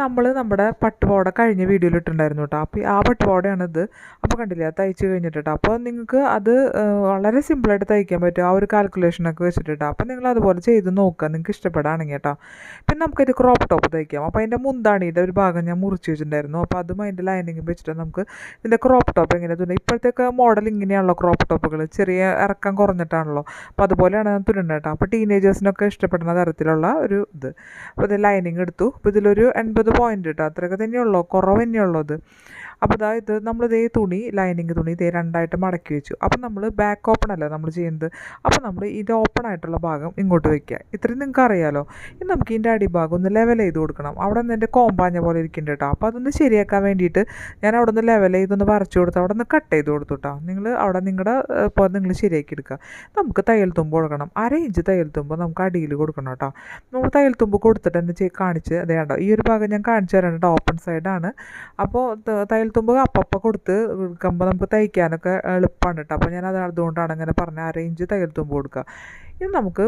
നമ്മൾ നമ്മുടെ പട്ടുപാവാട കഴിഞ്ഞ വീഡിയോയിൽ ഇട്ടുണ്ടായിരുന്നു കേട്ടോ അപ്പോൾ ആ പട്ടുപാവാടയാണ് ഇത് അപ്പോൾ കണ്ടില്ലേ? അത് തയ്ച്ച് കഴിഞ്ഞിട്ട് അപ്പോൾ നിങ്ങൾക്ക് അത് വളരെ സിമ്പിളായിട്ട് തയ്ക്കാൻ പറ്റും. ആ ഒരു കാൽക്കുലേഷനൊക്കെ വെച്ചിട്ട് അപ്പോൾ നിങ്ങൾ അതുപോലെ ചെയ്ത് നോക്കുക നിങ്ങൾക്ക് ഇഷ്ടപ്പെടുകയാണെങ്കിൽ കേട്ടോ പിന്നെ നമുക്കൊരു ക്രോപ്പ് ടോപ്പ് തയ്ക്കാം. അപ്പോൾ അതിന്റെ മുന്താണിയുടെ ഒരു ഭാഗം ഞാൻ മുറിച്ച് വെച്ചിട്ടുണ്ടായിരുന്നു. അപ്പോൾ അതും അതിന്റെ ലൈനിങ്ങും വെച്ചിട്ട് നമുക്ക് ഇതിന്റെ ക്രോപ്പ് ടോപ്പ് എങ്ങനെ തുന്നുക ഇപ്പോഴത്തേക്ക് മോഡൽ ഇങ്ങനെയാണല്ലോ ക്രോപ്പ് ടോപ്പുകൾ ചെറിയ ഇറക്കം കുറഞ്ഞിട്ടാണല്ലോ. അപ്പോൾ അതുപോലെയാണ് ഞാൻ തുന്നുന്നത് കേട്ടോ അപ്പോൾ ടീനേജേഴ്സിനൊക്കെ ഇഷ്ടപ്പെടുന്ന തരത്തിലുള്ള ഒരു ഇത്. അപ്പോൾ ഇത് ലൈനിങ് എടുത്തു. അപ്പോൾ ഇതിലൊരു എൺപത് പോയിന്റ് കേട്ടോ അത്രയൊക്കെ തന്നെയുള്ളൂ? കുറവ് തന്നെയുള്ളൂ ഇത് അപ്പോൾ ഇത് നമ്മൾ ഇതേ തുണി ലൈനിങ് തുണി ഇതേ രണ്ടായിട്ട് മടക്കി വെച്ചു. അപ്പോൾ നമ്മൾ ബാക്ക് ഓപ്പൺ അല്ല നമ്മൾ ചെയ്യുന്നത്? അപ്പോൾ നമ്മൾ ഇത് ഓപ്പൺ ആയിട്ടുള്ള ഭാഗം ഇങ്ങോട്ട് വെക്കുക. ഇത്രയും നിങ്ങൾക്ക് അറിയാലോ? ഇനി നമുക്ക് ഇതിന്റെ അടിഭാഗം ഒന്ന് ലെവൽ ചെയ്ത് കൊടുക്കണം. അവിടെ നിന്ന് എന്റെ കോമ്പാഞ്ഞ പോലെ ഇരിക്കുന്നുണ്ട് കേട്ടോ അപ്പോൾ അതൊന്ന് ശരിയാക്കാൻ വേണ്ടിയിട്ട് ഞാൻ അവിടെ നിന്ന് ലെവൽ ചെയ്തൊന്ന് വരച്ചു കൊടുത്ത് അവിടെ നിന്ന് കട്ട് ചെയ്ത് കൊടുത്തു കേട്ടോ നിങ്ങൾ അവിടെ നിങ്ങളുടെ ഇപ്പോൾ നിങ്ങൾ ശരിയാക്കി എടുക്കുക. നമുക്ക് തയ്യൽ തുമ്പ് കൊടുക്കണം. അര ഇഞ്ച് തയ്യൽ തുമ്പ് നമുക്ക് അടിയിൽ കൊടുക്കണം കേട്ടോ നമ്മൾ തയ്യൽ തുമ്പ് കൊടുത്തിട്ട് തന്നെ കാണിച്ച് അതേ ഈ ഒരു ഭാഗം ഞാൻ കാണിച്ചു തരാം ഓപ്പൺ സൈഡാണ് അപ്പോൾ തയ്യൽ തുമ്പ് അപ്പപ്പ കൊടുത്ത് കമ്പ നമുക്ക് തയ്ക്കാനൊക്കെ എളുപ്പമാണ് കേട്ടോ അപ്പോൾ ഞാൻ അത് അതുകൊണ്ടാണ് അങ്ങനെ പറഞ്ഞ അറേഞ്ച് തയ്യൽ തുമ്പ് കൊടുക്കുക ഇനി നമുക്ക്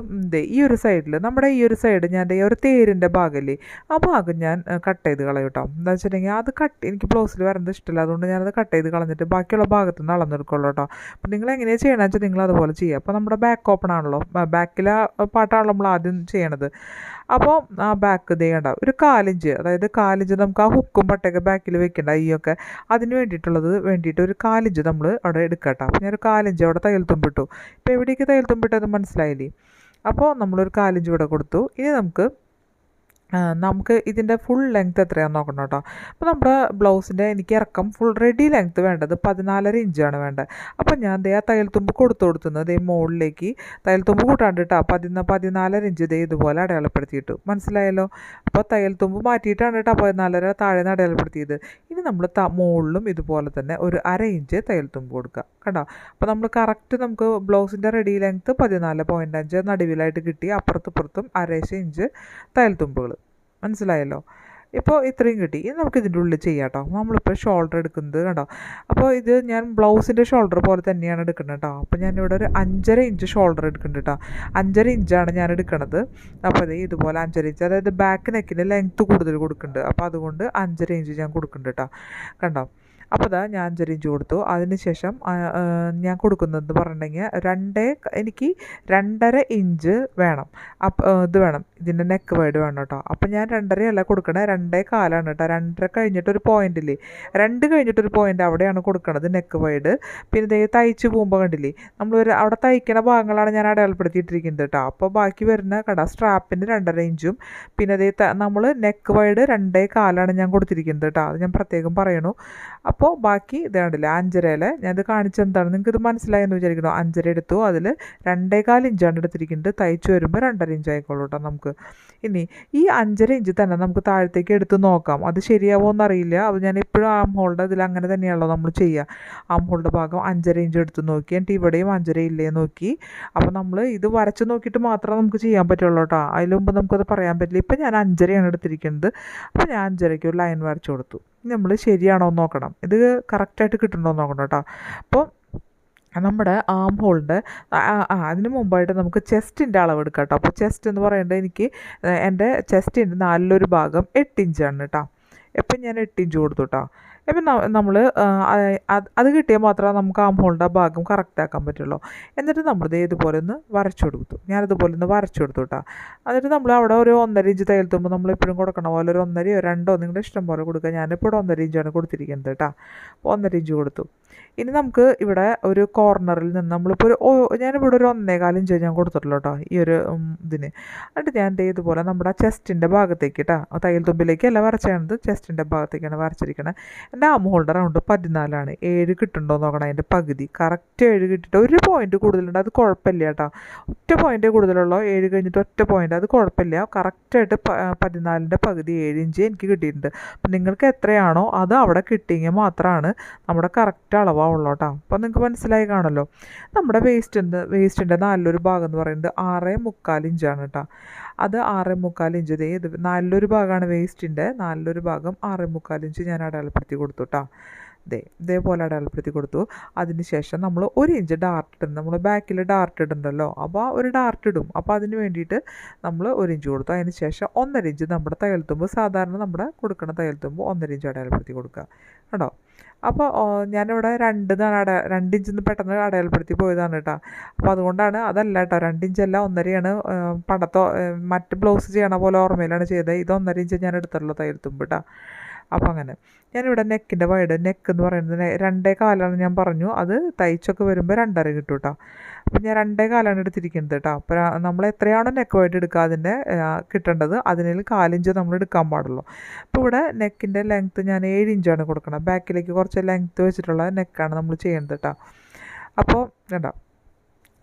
ഈ ഒരു സൈഡിൽ നമ്മുടെ ഈ ഒരു സൈഡ് ഞാൻ ഈ ഒരു തേരിന്റെ ഭാഗമല്ലേ ആ ഭാഗം ഞാൻ കട്ട് ചെയ്ത് കളയും കേട്ടോ എന്താ വെച്ചിട്ടുണ്ടെങ്കിൽ അത് കട്ട് എനിക്ക് ബ്ലൗസിൽ വരുന്നത് ഇഷ്ടമില്ല അതുകൊണ്ട് ഞാനത് കട്ട് ചെയ്ത് കളഞ്ഞിട്ട് ബാക്കിയുള്ള ഭാഗത്ത് നിന്ന് അളന്നെടുക്കുള്ളൂ കേട്ടോ അപ്പോൾ നിങ്ങൾ എങ്ങനെയാണ് ചെയ്യണമെന്ന് വെച്ചാൽ നിങ്ങൾ അതുപോലെ ചെയ്യുക അപ്പോൾ നമ്മുടെ ബാക്ക് ഓപ്പൺ ആണല്ലോ. ബാക്കിലെ പാട്ടാണല്ലോ നമ്മൾ ആദ്യം ചെയ്യണത്. അപ്പോൾ ആ ബാക്ക് ദേ ഒരു കാലിഞ്ച് അതായത് കാലിഞ്ച് നമുക്ക് ആ ഹുക്കും പട്ടയൊക്കെ ബാക്കിൽ വെക്കേണ്ട ഈ ഒക്കെ. അതിന് വേണ്ടിയിട്ടുള്ളത് വേണ്ടിയിട്ട് ഒരു കാലിഞ്ച് നമ്മൾ അവിടെ എടുക്കട്ടോ. അപ്പോൾ ഞാനൊരു കാലിഞ്ച് അവിടെ തയ്യൽ തുമ്പിട്ടു. ഇപ്പോൾ എവിടേക്ക് തയ്യൽ തുമ്പിട്ടത് മനസ്സിലായില്ലേ? അപ്പോൾ നമ്മളൊരു കാലിഞ്ച് ഇവിടെ കൊടുത്തു. ഇനി നമുക്ക് നമുക്ക് ഇതിന്റെ ഫുൾ ലെങ്ത് എത്രയാണെന്ന് നോക്കണം കേട്ടോ അപ്പോൾ നമ്മുടെ ബ്ലൗസിന്റെ എനിക്ക് ഇറക്കം ഫുൾ റെഡി ലെങ്ത് വേണ്ടത് പതിനാലര ഇഞ്ചാണ് വേണ്ടത്. അപ്പോൾ ഞാൻ ദേ ആ തയ്യൽത്തുമ്പ് കൊടുത്തു കൊടുത്തുന്നത് ദേ മുകളിലേക്ക് തയ്യൽത്തുമ്പ് കൂട്ടാണ്ടിട്ടാ കൂട്ടാണ്ട് കേട്ടോ പതിന പതിനാലര ഇഞ്ച് ദേ ഇതുപോലെ അടയാളപ്പെടുത്തിയിട്ടു. മനസ്സിലായല്ലോ? അപ്പോൾ തയ്യൽത്തുമ്പ് മാറ്റിയിട്ടാണ് കേട്ടോ പതിനാലര താഴെ നിന്ന് അടയാളപ്പെടുത്തിയത്. ഇനി നമ്മൾ ത മുകളിലും ഇതുപോലെ തന്നെ ഒരു അര ഇഞ്ച് തയ്യൽത്തുമ്പ് കൊടുക്കുക കേട്ടോ അപ്പോൾ നമ്മൾ കറക്റ്റ് നമുക്ക് ബ്ലൗസിന്റെ റെഡി ലെങ്ത് പതിനാല് പോയിന്റ് അഞ്ച് നടുവിലായിട്ട് കിട്ടി. അപ്പുറത്തും ഇപ്പുറത്തും അരേശ ഇഞ്ച് തയ്യൽ തുമ്പുകൾ മനസ്സിലായല്ലോ? ഇപ്പോൾ ഇത്രയും കിട്ടി. ഇത് നമുക്ക് ഇതിന്റെ ഉള്ളിൽ ചെയ്യാം കേട്ടോ നമ്മളിപ്പോൾ ഷോൾഡർ എടുക്കുന്നത് കണ്ടോ? അപ്പോൾ ഇത് ഞാൻ ബ്ലൗസിന്റെ ഷോൾഡർ പോലെ തന്നെയാണ് എടുക്കുന്നത് കേട്ടോ അപ്പോൾ ഞാനിവിടെ ഒരു അഞ്ചര ഇഞ്ച് ഷോൾഡർ എടുക്കുന്നുണ്ട് കേട്ടോ അഞ്ചര ഇഞ്ചാണ് ഞാൻ എടുക്കുന്നത് അപ്പോൾ അതേ ഇതുപോലെ അഞ്ചര ഇഞ്ച് അതായത് ബാക്ക് നെക്കിന് ലെങ്ത്ത് കൂടുതൽ കൊടുക്കുന്നുണ്ട്. അപ്പോൾ അതുകൊണ്ട് അഞ്ചര ഇഞ്ച് ഞാൻ കൊടുക്കുന്നുണ്ട് കേട്ടോ കണ്ടോ? അപ്പോൾ ഇതാ ഞാൻ അഞ്ചര ഇഞ്ച് കൊടുത്തു. അതിനുശേഷം ഞാൻ കൊടുക്കുന്നതെന്ന് പറഞ്ഞിട്ടുണ്ടെങ്കിൽ രണ്ടേ എനിക്ക് രണ്ടര ഇഞ്ച് വേണം. അപ്പം ഇത് വേണം. ഇതിന്റെ നെക്ക് വൈഡ് വേണം കേട്ടോ. അപ്പം ഞാൻ രണ്ടരയല്ല കൊടുക്കണേ രണ്ടേ കാലാണ് കേട്ടോ. രണ്ടര കഴിഞ്ഞിട്ടൊരു പോയിന്റ് ഇല്ലേ? രണ്ട് കഴിഞ്ഞിട്ടൊരു പോയിന്റ് അവിടെയാണ് കൊടുക്കണത് നെക്ക് വൈഡ് പിന്നെ ദേ തയ്ച്ച് പോകുമ്പോൾ കണ്ടില്ലേ? നമ്മൾ ഒരു അവിടെ തയ്ക്കണ ഭാഗങ്ങളാണ് ഞാൻ അടയാളപ്പെടുത്തിയിട്ടിരിക്കുന്നത് കേട്ടോ. അപ്പോൾ ബാക്കി വരുന്ന കട സ്ട്രാപ്പിന് രണ്ടര ഇഞ്ചും പിന്നെ അതേ നമ്മൾ നെക്ക് വൈഡ് രണ്ടേ കാലാണ് ഞാൻ കൊടുത്തിരിക്കുന്നത് കേട്ടോ. അത് ഞാൻ പ്രത്യേകം പറയണു. അപ്പോൾ ബാക്കി ഇത് കണ്ടില്ല അഞ്ചരയിലെ ഞാനിത് കാണിച്ചെന്താണ് നിങ്ങൾക്ക് ഇത് മനസ്സിലായെന്ന് വിചാരിക്കുന്നു. അഞ്ചര എടുത്തു. അതിൽ രണ്ടേകാൽ ഇഞ്ചാണ് എടുത്തിരിക്കുന്നത്. തയ്ച്ച് വരുമ്പോൾ രണ്ടര ഇഞ്ച് ആയിക്കോളൂ കേട്ടോ നമുക്ക്. ഇനി ഈ അഞ്ചര ഇഞ്ച് തന്നെ നമുക്ക് താഴത്തേക്ക് എടുത്ത് നോക്കാം. അത് ശരിയാവോ അറിയില്ല അത് ഞാൻ എപ്പോഴും ആം ഹോളുടെ ഇതിൽ അങ്ങനെ തന്നെയാണല്ലോ നമ്മൾ ചെയ്യുക. ആം ഹോളുടെ ഭാഗം അഞ്ചര ഇഞ്ച് എടുത്ത് നോക്കി. എന്നിട്ട് ഇവിടെയും അഞ്ചര ഇല്ലേ നോക്കി. അപ്പോൾ നമ്മൾ ഇത് വരച്ച് നോക്കിയിട്ട് മാത്രമേ നമുക്ക് ചെയ്യാൻ പറ്റുള്ളൂ കേട്ടോ അതിന് മുമ്പ് നമുക്കത് പറയാൻ പറ്റില്ല. ഇപ്പം ഞാൻ അഞ്ചരയാണ് എടുത്തിരിക്കുന്നത്. അപ്പോൾ ഞാൻ അഞ്ചരയ്ക്ക് ഒരു ലൈൻ വരച്ച് കൊടുത്തു. നമ്മൾ ശരിയാണോ എന്ന് നോക്കണം. ഇത് കറക്റ്റായിട്ട് കിട്ടണമെന്ന് നോക്കണം കേട്ടോ അപ്പോൾ നമ്മുടെ ആം ഹോളിന്റെ അതിന് മുമ്പായിട്ട് നമുക്ക് ചെസ്റ്റിന്റെ അളവ് എടുക്കാം കേട്ടോ അപ്പോൾ ചെസ്റ്റ് എന്ന് പറയുന്നത് എനിക്ക് എന്റെ ചെസ്റ്റിന്റെ നാലിലൊരു ഭാഗം എട്ട് ഇഞ്ചാണ് കേട്ടോ എപ്പം ഞാൻ എട്ട് ഇഞ്ച് കൊടുത്തു കേട്ടോ ഇപ്പം നമ്മൾ അത് കിട്ടിയാൽ മാത്രമേ നമുക്ക് ആം ഹോളിന്റെ ഭാഗം കറക്റ്റാക്കാൻ പറ്റുള്ളൂ. എന്നിട്ട് നമ്മളിത് ഇതുപോലെ ഒന്ന് വരച്ചു കൊടുത്തു ഞാനിതുപോലെ ഒന്ന് വരച്ചു കൊടുത്തു കേട്ടോ എന്നിട്ട് നമ്മൾ അവിടെ ഒരു ഒന്നര ഇഞ്ച് തയ്യൽ തുമ്പോൾ നമ്മൾ എപ്പോഴും കൊടുക്കണ പോലെ ഒരു ഒന്നരയോ രണ്ടോ നിങ്ങളുടെ ഇഷ്ടം പോലെ കൊടുക്കുക. ഞാനിപ്പോൾ ഇവിടെ ഒന്നര ഇഞ്ചാണ് കൊടുത്തിരിക്കുന്നത് കേട്ടോ ഒന്നര ഇഞ്ച് കൊടുത്തു. ഇനി നമുക്ക് ഇവിടെ ഒരു കോർണറിൽ നിന്ന് നമ്മളിപ്പോൾ ഒരു ഞാനിവിടെ ഒരു ഒന്നേകാൽ ഇഞ്ച് ഞാൻ കൊടുത്തിട്ടുള്ളൂ കേട്ടോ ഈ ഒരു ഇതിന്. എന്നിട്ട് ഞാൻ ദേ ഇതുപോലെ നമ്മുടെ ചെസ്റ്റിന്റെ ഭാഗത്തേക്ക് കേട്ടോ തയ്യൽ തുമ്പിലേക്കല്ല വരച്ചത് ചെസ്റ്റിന്റെ ഭാഗത്തേക്കാണ് വരച്ചിരിക്കുന്നത് എന്റെ ആം ഹോൾഡർ റൗണ്ട് പതിനാലാണ് ഏഴ് കിട്ടുന്നുണ്ടോ നോക്കണം അതിന്റെ പകുതി. കറക്റ്റ് ഏഴ് കിട്ടിയിട്ട് ഒരു പോയിന്റ് കൂടുതലുണ്ട് അത് കുഴപ്പമില്ല കേട്ടോ ഒറ്റ പോയിന്റ് കൂടുതലുള്ളൂ ഏഴ് കഴിഞ്ഞിട്ട് ഒറ്റ പോയിന്റ് അത് കുഴപ്പമില്ല. കറക്റ്റായിട്ട് പതിനാലിന്റെ പകുതി ഏഴ് ഇഞ്ച് എനിക്ക് കിട്ടിയിട്ടുണ്ട്. അപ്പം നിങ്ങൾക്ക് എത്രയാണോ അത് അവിടെ കിട്ടിയെങ്കിൽ മാത്രമാണ് നമ്മുടെ കറക്റ്റ് അളവാവുള്ളൂ കേട്ടോ അപ്പോൾ നിങ്ങൾക്ക് മനസ്സിലായി കാണുമല്ലോ. നമ്മുടെ വേസ്റ്റിന്റെ വേസ്റ്റിന്റെ നാലിലൊരു ഭാഗം എന്ന് പറയുന്നത് ആറ് മുക്കാൽ ഇഞ്ചാണ് കേട്ടോ അത് ആറ് മുക്കാൽ ഇഞ്ച് ഇത് നാലിലൊരു ഭാഗമാണ് വേസ്റ്റിന്റെ നാലിലൊരു ഭാഗം ആറ് മുക്കാൽ ഇഞ്ച് ഞാൻ അടയാളപ്പെടുത്തി കൊടുത്തു കേട്ടോ ദേ ഇതേപോലെ അടയാളപ്പെടുത്തി കൊടുത്തു. അതിനുശേഷം നമ്മൾ ഒരു ഇഞ്ച് ഡാർട്ട് ഇടും നമ്മൾ ബാക്കിൽ ഡാർട്ട് ഇടുന്നുണ്ടല്ലോ അപ്പോൾ ഒരു ഡാർട്ട് ഇടും. അപ്പോൾ അതിന് വേണ്ടിയിട്ട് നമ്മൾ ഒരു ഇഞ്ച് കൊടുത്തു. അതിന് ശേഷം ഒന്നര ഇഞ്ച് നമ്മുടെ തയ്യൽ തുമ്പ് സാധാരണ നമ്മുടെ കൊടുക്കുന്ന തയ്യൽ തുമ്പ് ഒന്നര ഇഞ്ച് അടയാളപ്പെടുത്തി കൊടുക്കുക. കേട്ടോ അപ്പോൾ ഞാനിവിടെ രണ്ട് എന്നാണ് രണ്ട് ഇഞ്ചിന്ന് പെട്ടെന്ന് അടയാളപ്പെടുത്തി പോയതാണ് കേട്ടോ. അപ്പോൾ അതുകൊണ്ടാണ് അതല്ല കേട്ടോ രണ്ട് ഇഞ്ചല്ല ഒന്നരയാണ് പണ്ടത്തോ മറ്റ് ബ്ലൗസ് ചെയ്യണ പോലെ ഓർമ്മയിലാണ് ചെയ്തത്. ഇത് ഒന്നര ഇഞ്ച് ഞാൻ എടുത്തുള്ളൂ തയ്യൽ തുമ്പ് കേട്ടോ. അപ്പോൾ അങ്ങനെ. ഞാനിവിടെ നെക്കിന്റെ വൈഡ് നെക്ക് എന്ന് പറയുന്നത് രണ്ടേ കാലാണ് ഞാൻ പറഞ്ഞു. അത് തയ്ച്ചൊക്കെ വരുമ്പോൾ രണ്ടര കിട്ടും കേട്ടോ അപ്പോൾ ഞാൻ രണ്ടേ കാലാണ് എടുത്തിരിക്കുന്നത് കേട്ടോ അപ്പോൾ നമ്മൾ എത്രയാണോ നെക്ക് വൈഡ് എടുക്കുക അതിന്റെ കിട്ടേണ്ടത് അതിനിൽ കാലിഞ്ച് നമ്മൾ എടുക്കാൻ പാടുള്ളൂ. അപ്പോൾ ഇവിടെ നെക്കിന്റെ ലെങ്ത്ത് ഞാൻ ഏഴ് ഇഞ്ചാണ് കൊടുക്കണം. ബാക്കിലേക്ക് കുറച്ച് ലെങ്ത്ത് വെച്ചിട്ടുള്ള നെക്കാണ് നമ്മൾ ചെയ്യേണ്ടത് കേട്ടോ അപ്പോൾ കണ്ടോ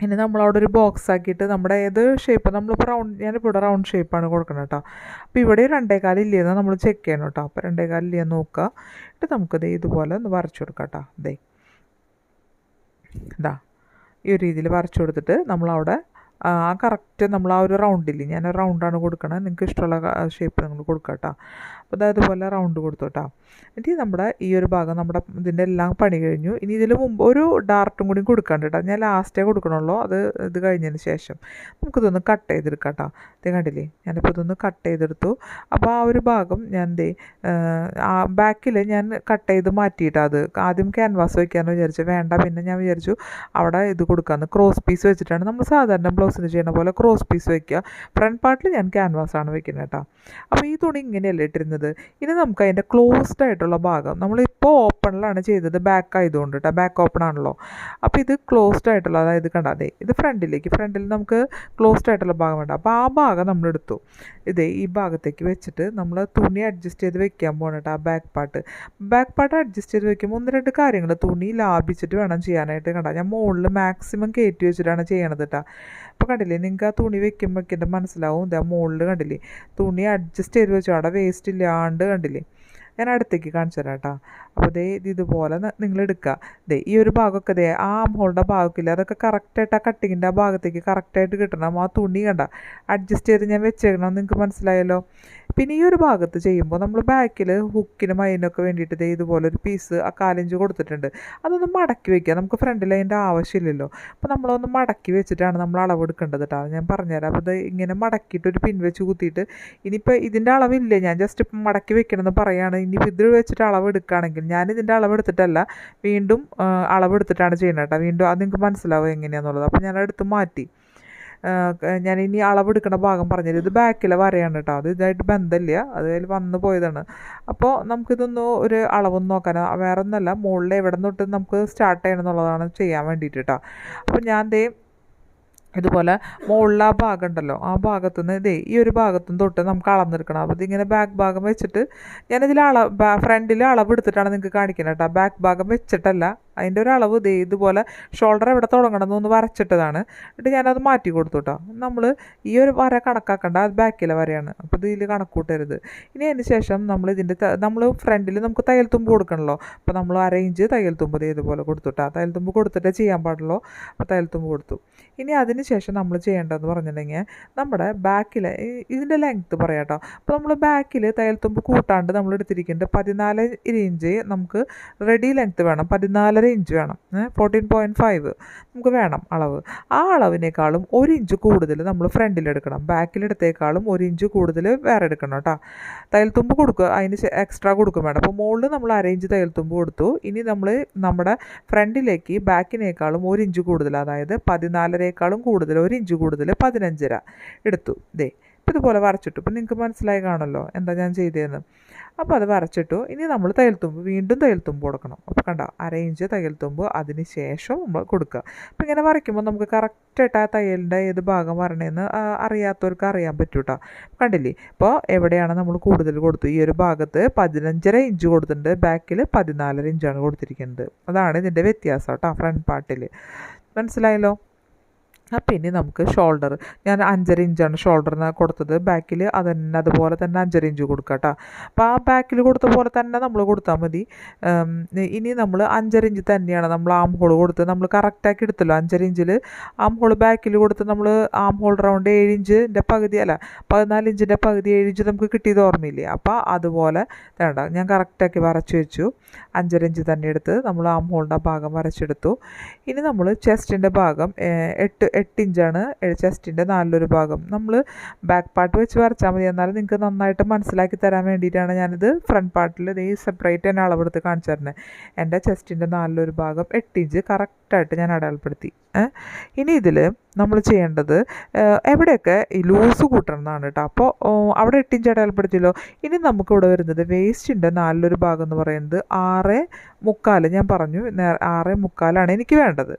ഇനി നമ്മളവിടെ ഒരു ബോക്സ് ആക്കിയിട്ട് നമ്മുടെ ഏത് ഷേപ്പ് നമ്മളിപ്പോൾ റൗണ്ട് ഞാനിപ്പോൾ ഇവിടെ റൗണ്ട് ഷേപ്പാണ് കൊടുക്കുന്നത് കേട്ടോ അപ്പോൾ ഇവിടെ രണ്ടേകാൽ ഇല്ലേന്ന് നമ്മൾ ചെക്ക് ചെയ്യണം കേട്ടോ അപ്പോൾ രണ്ടേകാൽ ഇല്ലയെന്ന് നോക്കുക. എന്നിട്ട് നമുക്കിത് ഇതുപോലെ ഒന്ന് വരച്ചു കൊടുക്കാം കേട്ടോ ദേ. ഇതാ ഈ ഒരു രീതിയിൽ വരച്ചു കൊടുത്തിട്ട് നമ്മളവിടെ ആ കറക്റ്റ് നമ്മൾ ആ ഒരു റൗണ്ടില്ലേ ഞാൻ റൗണ്ടാണ് കൊടുക്കണത്. നിങ്ങൾക്ക് ഇഷ്ടമുള്ള ഷേപ്പ് നിങ്ങൾ കൊടുക്കാം കേട്ടോ അപ്പോൾ അതായത് ഇതുപോലെ റൗണ്ട് കൊടുത്തു കേട്ടോ എന്നിട്ട് നമ്മുടെ ഈ ഒരു ഭാഗം നമ്മുടെ ഇതിന്റെ എല്ലാം പണി കഴിഞ്ഞു. ഇനി ഇതിൽ മുമ്പ് ഒരു ഡാർട്ടും കൂടി കൊടുക്കാണ്ട് കേട്ടോ ഞാൻ ലാസ്റ്റേ കൊടുക്കണുള്ളൂ. അത് ഇത് കഴിഞ്ഞതിന് ശേഷം നമുക്കിതൊന്ന് കട്ട് ചെയ്തെടുക്കാം കേട്ടോ ഇത് കണ്ടില്ലേ? ഞാനിപ്പോൾ ഇതൊന്ന് കട്ട് ചെയ്തെടുത്തു. അപ്പോൾ ആ ഒരു ഭാഗം ഞാൻ എന്ത് ബാക്കിൽ ഞാൻ കട്ട് ചെയ്ത് മാറ്റിയിട്ടാണ് അത്. ആദ്യം ക്യാൻവാസ് വയ്ക്കാമെന്ന് വിചാരിച്ചു. വേണ്ട പിന്നെ ഞാൻ വിചാരിച്ചു അവിടെ ഇത് കൊടുക്കാമെന്ന് ക്രോസ് പീസ് വെച്ചിട്ടാണ്. നമ്മൾ സാധാരണ ബ്ലൗസിന് ചെയ്യുന്ന പോലെ ക്രോസ് പീസ് വയ്ക്കുക ഫ്രണ്ട് പാർട്ടിൽ ഞാൻ ക്യാൻവാസാണ് വയ്ക്കുന്നത് കേട്ടോ അപ്പോൾ ഈ തുണി ഇങ്ങനെയല്ലേ ഇട്ടിരുന്നത്? ഇനി നമുക്ക് അതിന്റെ ക്ലോസ്ഡ് ആയിട്ടുള്ള ഭാഗം. നമ്മളിപ്പോൾ ഓപ്പണിലാണ് ചെയ്തത്. ബാക്ക് ആയതുകൊണ്ട് കേട്ടോ ബാക്ക് ഓപ്പൺ ആണല്ലോ. അപ്പോൾ ഇത് ക്ലോസ്ഡ് ആയിട്ടുള്ള അതായത് കണ്ട അതെ ഇത് ഫ്രണ്ടിലേക്ക്. ഫ്രണ്ടിൽ നമുക്ക് ക്ലോസ്ഡ് ആയിട്ടുള്ള ഭാഗം വേണ്ട അപ്പോൾ ആ ഭാഗം നമ്മൾ എടുത്തു ഇതേ ഈ ഭാഗത്തേക്ക് വെച്ചിട്ട് നമ്മൾ തുണി അഡ്ജസ്റ്റ് ചെയ്ത് വെക്കാൻ പോകണം കേട്ടോ ആ back part back part adjust ചെയ്ത് വെക്കുമ്പോൾ ഒന്ന് രണ്ട് കാര്യങ്ങൾ തുണി ലാഭിച്ചിട്ട് വേണം ചെയ്യാനായിട്ട് കണ്ട. ഞാൻ മുകളിൽ മാക്സിമം കയറ്റി വെച്ചിട്ടാണ് ചെയ്യണത് കേട്ടോ അപ്പോൾ കണ്ടില്ലേ? നിങ്ങൾക്ക് ആ തുണി വെക്കുമ്പോഴേക്കിന്റെ മനസ്സിലാവും. ഇതാ മുകളിൽ കണ്ടില്ലേ? തുണി അഡ്ജസ്റ്റ് ചെയ്ത് വെച്ചു? അവിടെ വേസ്റ്റ് ഇല്ലാണ്ട് കണ്ടില്ലേ? ഞാൻ അടുത്തേക്ക് കാണിച്ചു തരാം കേട്ടോ അപ്പോൾ ദേ ഇത് ഇതുപോലെ നിങ്ങൾ എടുക്കുക ദേ ഈ ഒരു ഭാഗമൊക്കെ ദേ ആ ഹോളിന്റെ ഭാഗമൊക്കെ അതൊക്കെ കറക്റ്റായിട്ട് ആ കട്ടിങ്ങിന്റെ ആ ഭാഗത്തേക്ക് കറക്റ്റായിട്ട് കിട്ടണം. ആ തുണി കണ്ട. അഡ്ജസ്റ്റ് ചെയ്ത് ഞാൻ വെച്ചേക്കണം? നിങ്ങൾക്ക് മനസ്സിലായല്ലോ? പിന്നെ ഈ ഒരു ഭാഗത്ത് ചെയ്യുമ്പോൾ നമ്മൾ ബാക്കിൽ ഹുക്കിനും അതിനൊക്കെ വേണ്ടിയിട്ട് ഇതുപോലെ ഒരു പീസ് ആ കാലിഞ്ച് കൊടുത്തിട്ടുണ്ട്. അതൊന്ന് മടക്കി വെക്കുക നമുക്ക് ഫ്രണ്ടിൽ അതിന്റെ ആവശ്യമില്ലല്ലോ. അപ്പോൾ നമ്മളൊന്ന് മടക്കി വെച്ചിട്ടാണ് നമ്മൾ അളവ് എടുക്കേണ്ടത് കേട്ടോ ഞാൻ പറഞ്ഞുതരാം. അപ്പോൾ ഇത് ഇങ്ങനെ മടക്കിയിട്ട് ഒരു പിൻ വെച്ച് കുത്തിയിട്ട് ഇനിയിപ്പോൾ ഇതിന്റെ അളവില്ല? ഞാൻ ജസ്റ്റ് ഇപ്പം മടക്കി വെക്കണമെന്ന് പറയുകയാണ് ഇനിയിപ്പോൾ ഇത് വെച്ചിട്ട് അളവ് എടുക്കുകയാണെങ്കിൽ ഞാൻ ഇതിന്റെ അളവ് എടുത്തിട്ടല്ല വീണ്ടും അളവെടുത്തിട്ടാണ് ചെയ്യുന്നത് കേട്ടോ വീണ്ടും അത് നിങ്ങൾക്ക് മനസ്സിലാവും എങ്ങനെയാണെന്നുള്ളത് അപ്പോൾ ഞാൻ എടുത്ത് മാറ്റി. ഞാൻ ഇനി അളവെടുക്കുന്ന ഭാഗം പറഞ്ഞത് ഇത് ബാക്കിലെ വരയാണ് കേട്ടോ. അത് ഇതായിട്ട് ബന്ധമില്ല. അത് അതിൽ വന്നു പോയതാണ്. അപ്പോൾ നമുക്കിതൊന്ന് ഒരു അളവൊന്നും നോക്കാൻ വേറെ ഒന്നല്ല മുകളിൽ എവിടെ നിന്നിട്ട് നമുക്ക് സ്റ്റാർട്ട് ചെയ്യണം എന്നുള്ളതാണ് ചെയ്യാൻ വേണ്ടിയിട്ട് കേട്ടോ. അപ്പോൾ ഞാൻ ദേ ഇതുപോലെ മുകളിൽ ആ ഭാഗം ഉണ്ടല്ലോ. ആ ഭാഗത്തു നിന്ന് ഇതേ ഈ ഒരു ഭാഗത്തു നിന്ന് തൊട്ട് നമുക്ക് അളന്നെടുക്കണം. അപ്പോൾ ഇതിങ്ങനെ ബാക്ക് ഭാഗം വെച്ചിട്ട് ഞാനിതിൽ അള ഫ്രണ്ടിൽ അളവ് എടുത്തിട്ടാണ് നിങ്ങൾക്ക് കാണിക്കുന്നത് കേട്ടോ. ബാക്ക് ഭാഗം വെച്ചിട്ടല്ല അതിന്റെ ഒരു അളവ് ദേ ഇതുപോലെ ഷോൾഡർ എവിടെ തുടങ്ങണം എന്ന് വരച്ചിട്ടതാണ്. എന്നിട്ട് ഞാനത് മാറ്റി കൊടുത്തു കേട്ടോ നമ്മൾ ഈ ഒരു വര കണക്കാക്കേണ്ട അത് ബാക്കിലെ വരയാണ്. അപ്പോൾ ഇതിൽ കണക്കൂട്ടരുത്. ഇനി അതിന് ശേഷം നമ്മൾ ഇതിന്റെ നമ്മൾ ഫ്രണ്ടിൽ നമുക്ക് തയ്യൽ തുമ്പ് കൊടുക്കണമല്ലോ അപ്പോൾ നമ്മൾ അരയിഞ്ച് തയ്യൽ തുമ്പ് ഇതുപോലെ കൊടുത്തുട്ടാ തയ്യൽ തുമ്പ് കൊടുത്തിട്ടേ ചെയ്യാൻ പാടുള്ളൂ. അപ്പോൾ തയ്യൽ തുമ്പ് കൊടുത്തു. ഇനി അതിന് ശേഷം നമ്മൾ ചെയ്യേണ്ടതെന്ന് പറഞ്ഞിട്ടുണ്ടെങ്കിൽ നമ്മുടെ ബാക്കിലെ ഇതിന്റെ ലെങ്ത്ത് പറയാം കേട്ടോ അപ്പോൾ നമ്മൾ ബാക്കിൽ തയ്യൽ തുമ്പ് കൂട്ടാണ്ട് നമ്മൾ എടുത്തിരിക്കേണ്ടത് പതിനാല് ഇഞ്ച് നമുക്ക് റെഡി ലെങ്ത്ത് വേണം. പതിനാലര ഇഞ്ച് വേണം. ഫോർട്ടീൻ പോയിന്റ് ഫൈവ് നമുക്ക് വേണം അളവ്. ആ അളവിനേക്കാളും ഒരു ഇഞ്ച് കൂടുതൽ നമ്മൾ ഫ്രണ്ടിലെടുക്കണം ബാക്കിലെടുത്തേക്കാളും ഒരു ഇഞ്ച് കൂടുതൽ വേറെ എടുക്കണം കേട്ടോ. തയ്യൽത്തുമ്പ് കൊടുക്കുക. അതിന് എക്സ്ട്രാ കൊടുക്കും വേണം. അപ്പോൾ മുകളിൽ നമ്മൾ അര ഇഞ്ച് തയ്യൽ തുമ്പ് കൊടുത്തു. ഇനി നമ്മൾ നമ്മുടെ ഫ്രണ്ടിലേക്ക് ബാക്കിനേക്കാളും ഒരു ഇഞ്ച് കൂടുതൽ അതായത് പതിനാലരേക്കാളും കൂടുതൽ ഒരു ഇഞ്ച് കൂടുതൽ പതിനഞ്ചര എടുത്തു. ദേ ഇതുപോലെ വരച്ചിട്ടു. ഇപ്പം നിങ്ങൾക്ക് മനസ്സിലായി കാണുമല്ലോ എന്താ ഞാൻ ചെയ്തതെന്ന്. അപ്പോൾ അത് വരച്ചിട്ടു. ഇനി നമ്മൾ തയ്യൽ തുമ്പ് വീണ്ടും തയ്യൽ തുമ്പ് കൊടുക്കണം. അപ്പോൾ കണ്ട തയ്യൽ തുമ്പ് അതിന് ശേഷം നമ്മൾ കൊടുക്കുക. അപ്പോൾ ഇങ്ങനെ വരയ്ക്കുമ്പോൾ നമുക്ക് കറക്റ്റായിട്ട് ആ തയ്യലിന്റെ ഏത് ഭാഗം വരണേന്ന് അറിയാത്തവർക്ക് അറിയാൻ പറ്റും കേട്ടോ കണ്ടില്ലേ? ഇപ്പോൾ എവിടെയാണ് നമ്മൾ കൂടുതൽ കൊടുത്തു ഈ ഒരു ഭാഗത്ത് പതിനഞ്ചര ഇഞ്ച് കൊടുത്തിട്ടുണ്ട്. ബാക്കിൽ പതിനാലര ഇഞ്ചാണ് കൊടുത്തിരിക്കുന്നത്. അതാണ് ഇതിന്റെ വ്യത്യാസം കേട്ടോ ഫ്രണ്ട് പാർട്ടിൽ മനസ്സിലായല്ലോ? അപ്പം ഇനി നമുക്ക് ഷോൾഡർ ഞാൻ അഞ്ചര ഇഞ്ചാണ് ഷോൾഡറിന് കൊടുത്തത്. ബാക്കിൽ അത് തന്നെ അതുപോലെ തന്നെ അഞ്ചര ഇഞ്ച് കൊടുക്കുക കേട്ടോ. അപ്പോൾ ആ ബാക്കിൽ കൊടുത്ത പോലെ തന്നെ നമ്മൾ കൊടുത്താൽ മതി. ഇനി നമ്മൾ അഞ്ചര ഇഞ്ച് തന്നെയാണ് നമ്മൾ ആം ഹോൾ കൊടുത്ത് നമ്മൾ കറക്റ്റാക്കി എടുത്തല്ലോ. അഞ്ചര ഇഞ്ചിൽ ആം ഹോൾ ബാക്കിൽ കൊടുത്ത് നമ്മൾ ആം ഹോൾ റൗണ്ട് ഏഴ് ഇഞ്ചിന്റെ പകുതി അല്ല പതിനാല് ഇഞ്ചിന്റെ പകുതി ഏഴ് ഇഞ്ച് നമുക്ക് കിട്ടിയത് ഓർമ്മയില്ലേ? അപ്പോൾ അതുപോലെ വേണ്ട. ഞാൻ കറക്റ്റാക്കി വരച്ച് വെച്ചു. അഞ്ചര ഇഞ്ച് തന്നെ എടുത്ത് നമ്മൾ ആം ഹോളിന്റെ ഭാഗം വരച്ചെടുത്തു. ഇനി നമ്മൾ ചെസ്റ്റിന്റെ ഭാഗം എട്ട് എട്ട് ഇഞ്ചാണ് ചെസ്റ്റിന്റെ നാലിലൊരു ഭാഗം. നമ്മൾ ബാക്ക് പാർട്ട് വെച്ച് വരച്ചാൽ മതി. എന്നാലും നിങ്ങൾക്ക് നന്നായിട്ട് മനസ്സിലാക്കി തരാൻ വേണ്ടിയിട്ടാണ് ഞാനിത് ഫ്രണ്ട് പാർട്ടിൽ ഈ സെപ്പറേറ്റ് തന്നെ അളവെടുത്ത് കാണിച്ചു തരുന്നത് എന്റെ ചെസ്റ്റിന്റെ നാലിലൊരു ഭാഗം എട്ട് ഇഞ്ച് കറക്റ്റായിട്ട് ഞാൻ അടയാളപ്പെടുത്തി. ഇനി ഇതിൽ നമ്മൾ ചെയ്യേണ്ടത് എവിടെയൊക്കെ ഈ ലൂസ് കൂട്ടണമെന്നാണ് കേട്ടോ അപ്പോൾ അവിടെ എട്ട് ഇഞ്ച് അടയാളപ്പെടുത്തിയല്ലോ. ഇനി നമുക്കിവിടെ വരുന്നത് വേസ്റ്റിന്റെ നാലിലൊരു ഭാഗം എന്ന് പറയുന്നത് ആറ് മുക്കാൽ ഞാൻ പറഞ്ഞു. ആറ് മുക്കാലാണ് എനിക്ക് വേണ്ടത്.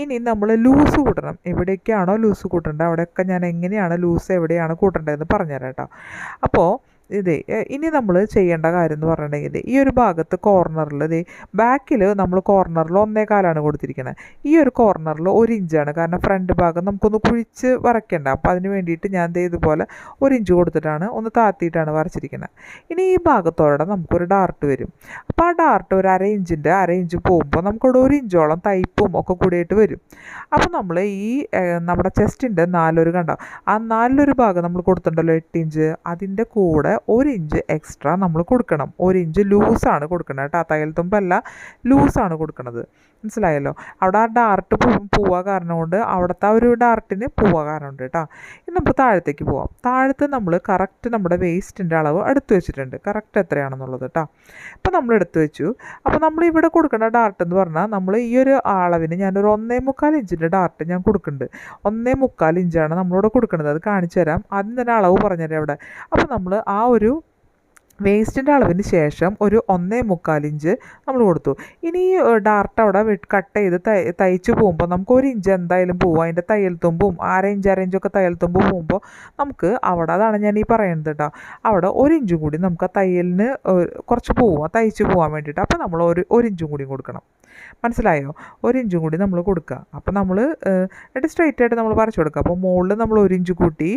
ഇനി നമ്മൾ ലൂസ് കൂട്ടണം. എവിടെയൊക്കെയാണോ ലൂസ് കൂട്ടേണ്ടത്? അവിടെയൊക്കെ ഞാൻ എങ്ങനെയാണ് ലൂസ് എവിടെയാണ് കൂട്ടേണ്ടതെന്ന് പറഞ്ഞുതരാം കേട്ടോ. അപ്പോൾ ഇതേ ഇനി നമ്മൾ ചെയ്യേണ്ട കാര്യം എന്ന് പറഞ്ഞിട്ടുണ്ടെങ്കിൽ ഈ ഒരു ഭാഗത്ത് കോർണറിൽ ഇതേ ബാക്കിൽ നമ്മൾ കോർണറിൽ ഒന്നേകാലാണ് കൊടുത്തിരിക്കുന്നത് ഈ ഒരു കോർണറിൽ ഒരു ഇഞ്ചാണ്. കാരണം ഫ്രണ്ട് ഭാഗം നമുക്കൊന്ന് കുഴിച്ച് വരയ്ക്കേണ്ട. അപ്പോൾ അതിന് വേണ്ടിയിട്ട് ഞാൻ ദേ ഇതുപോലെ ഒരു ഇഞ്ച് കൊടുത്തിട്ടാണ് ഒന്ന് താത്തിയിട്ടാണ് വരച്ചിരിക്കുന്നത് ഇനി ഈ ഭാഗത്തോടെ നമുക്കൊരു ഡാർട്ട് വരും. അപ്പോൾ ആ ഡാർട്ട് ഒരു അര ഇഞ്ചിന്റെ അര ഇഞ്ച് പോകുമ്പോൾ നമുക്കിവിടെ ഒരു ഇഞ്ചോളം തൈപ്പും ഒക്കെ കൂടിയിട്ട് വരും. അപ്പോൾ നമ്മൾ ഈ നമ്മുടെ ചെസ്റ്റിന്റെ നാലൊരു കണ്ടോ? ആ നാലിലൊരു ഭാഗം നമ്മൾ കൊടുത്തിട്ടുണ്ടല്ലോ എട്ട് ഇഞ്ച്. അതിന്റെ കൂടെ ഒരു ഇഞ്ച് എക്സ്ട്രാ നമ്മൾ കൊടുക്കണം. ഒരു ഇഞ്ച് ലൂസാണ് കൊടുക്കണം കേട്ടോ. തയ്യൽ തുമ്പല്ല ലൂസാണ് കൊടുക്കുന്നത് മനസ്സിലായല്ലോ. അവിടെ ആ ഡാർട്ട് പോവാ കാരണം കൊണ്ട് അവിടുത്തെ ആ ഒരു ഡാർട്ടിന് പോവാ കാരണം ഉണ്ട് കേട്ടോ ഇനി നമുക്ക് താഴത്തേക്ക് പോവാം. താഴത്ത് നമ്മൾ കറക്റ്റ് നമ്മുടെ വേസ്റ്റിന്റെ അളവ് എടുത്തു വെച്ചിട്ടുണ്ട്. കറക്റ്റ് എത്രയാണെന്നുള്ളത് കേട്ടോ അപ്പോൾ നമ്മൾ എടുത്തു വെച്ചു. അപ്പോൾ നമ്മൾ ഇവിടെ കൊടുക്കേണ്ട ഡാർട്ട് എന്ന് പറഞ്ഞാൽ നമ്മൾ ഈ ഒരു അളവിന് ഞാനൊരു ഒന്നേ മുക്കാൽ ഇഞ്ചിന്റെ ഡാർട്ട് ഞാൻ കൊടുക്കുന്നുണ്ട്. ഒന്നേ മുക്കാൽ ഇഞ്ചാണ് നമ്മളിവിടെ കൊടുക്കുന്നത്. അത് കാണിച്ചു തരാം. ആദ്യം തന്നെ അളവ് പറഞ്ഞുതരാം അവിടെ അപ്പോൾ നമ്മൾ ആ ഒരു വേസ്റ്റിന്റെ അളവിന് ശേഷം ഒരു ഒന്നേ മുക്കാൽ ഇഞ്ച് നമ്മൾ കൊടുത്തു. ഇനി ഡാർട്ട് അവിടെ കട്ട് ചെയ്ത് തയ് തയ്ച്ച് പോകുമ്പോൾ നമുക്ക് ഒരു ഇഞ്ച് എന്തായാലും പോവും. അതിന്റെ തയ്യൽ തുമ്പും അര ഇഞ്ച് അര ഇഞ്ചൊക്കെ തയ്യൽ തുമ്പ് പോകുമ്പോൾ നമുക്ക് അവിടെ അതാണ് ഞാൻ ഈ പറയുന്നത് കേട്ടോ അവിടെ ഒരു ഇഞ്ചും കൂടി നമുക്ക് ആ തയ്യലിന് കുറച്ച് പോവും. തയ്ച്ച് പോകാൻ വേണ്ടിയിട്ട്. അപ്പോൾ നമ്മൾ ഒരു ഒരു ഇഞ്ചും കൂടി കൊടുക്കണം. മനസ്സിലായോ? ഒരു ഇഞ്ചും കൂടി നമ്മൾ കൊടുക്കുക അപ്പോൾ നമ്മൾ എന്നിട്ട് ആയിട്ട് നമ്മൾ പറിച്ചു കൊടുക്കുക അപ്പോൾ മുകളിൽ നമ്മൾ ഒരു ഇഞ്ച് കൂട്ടി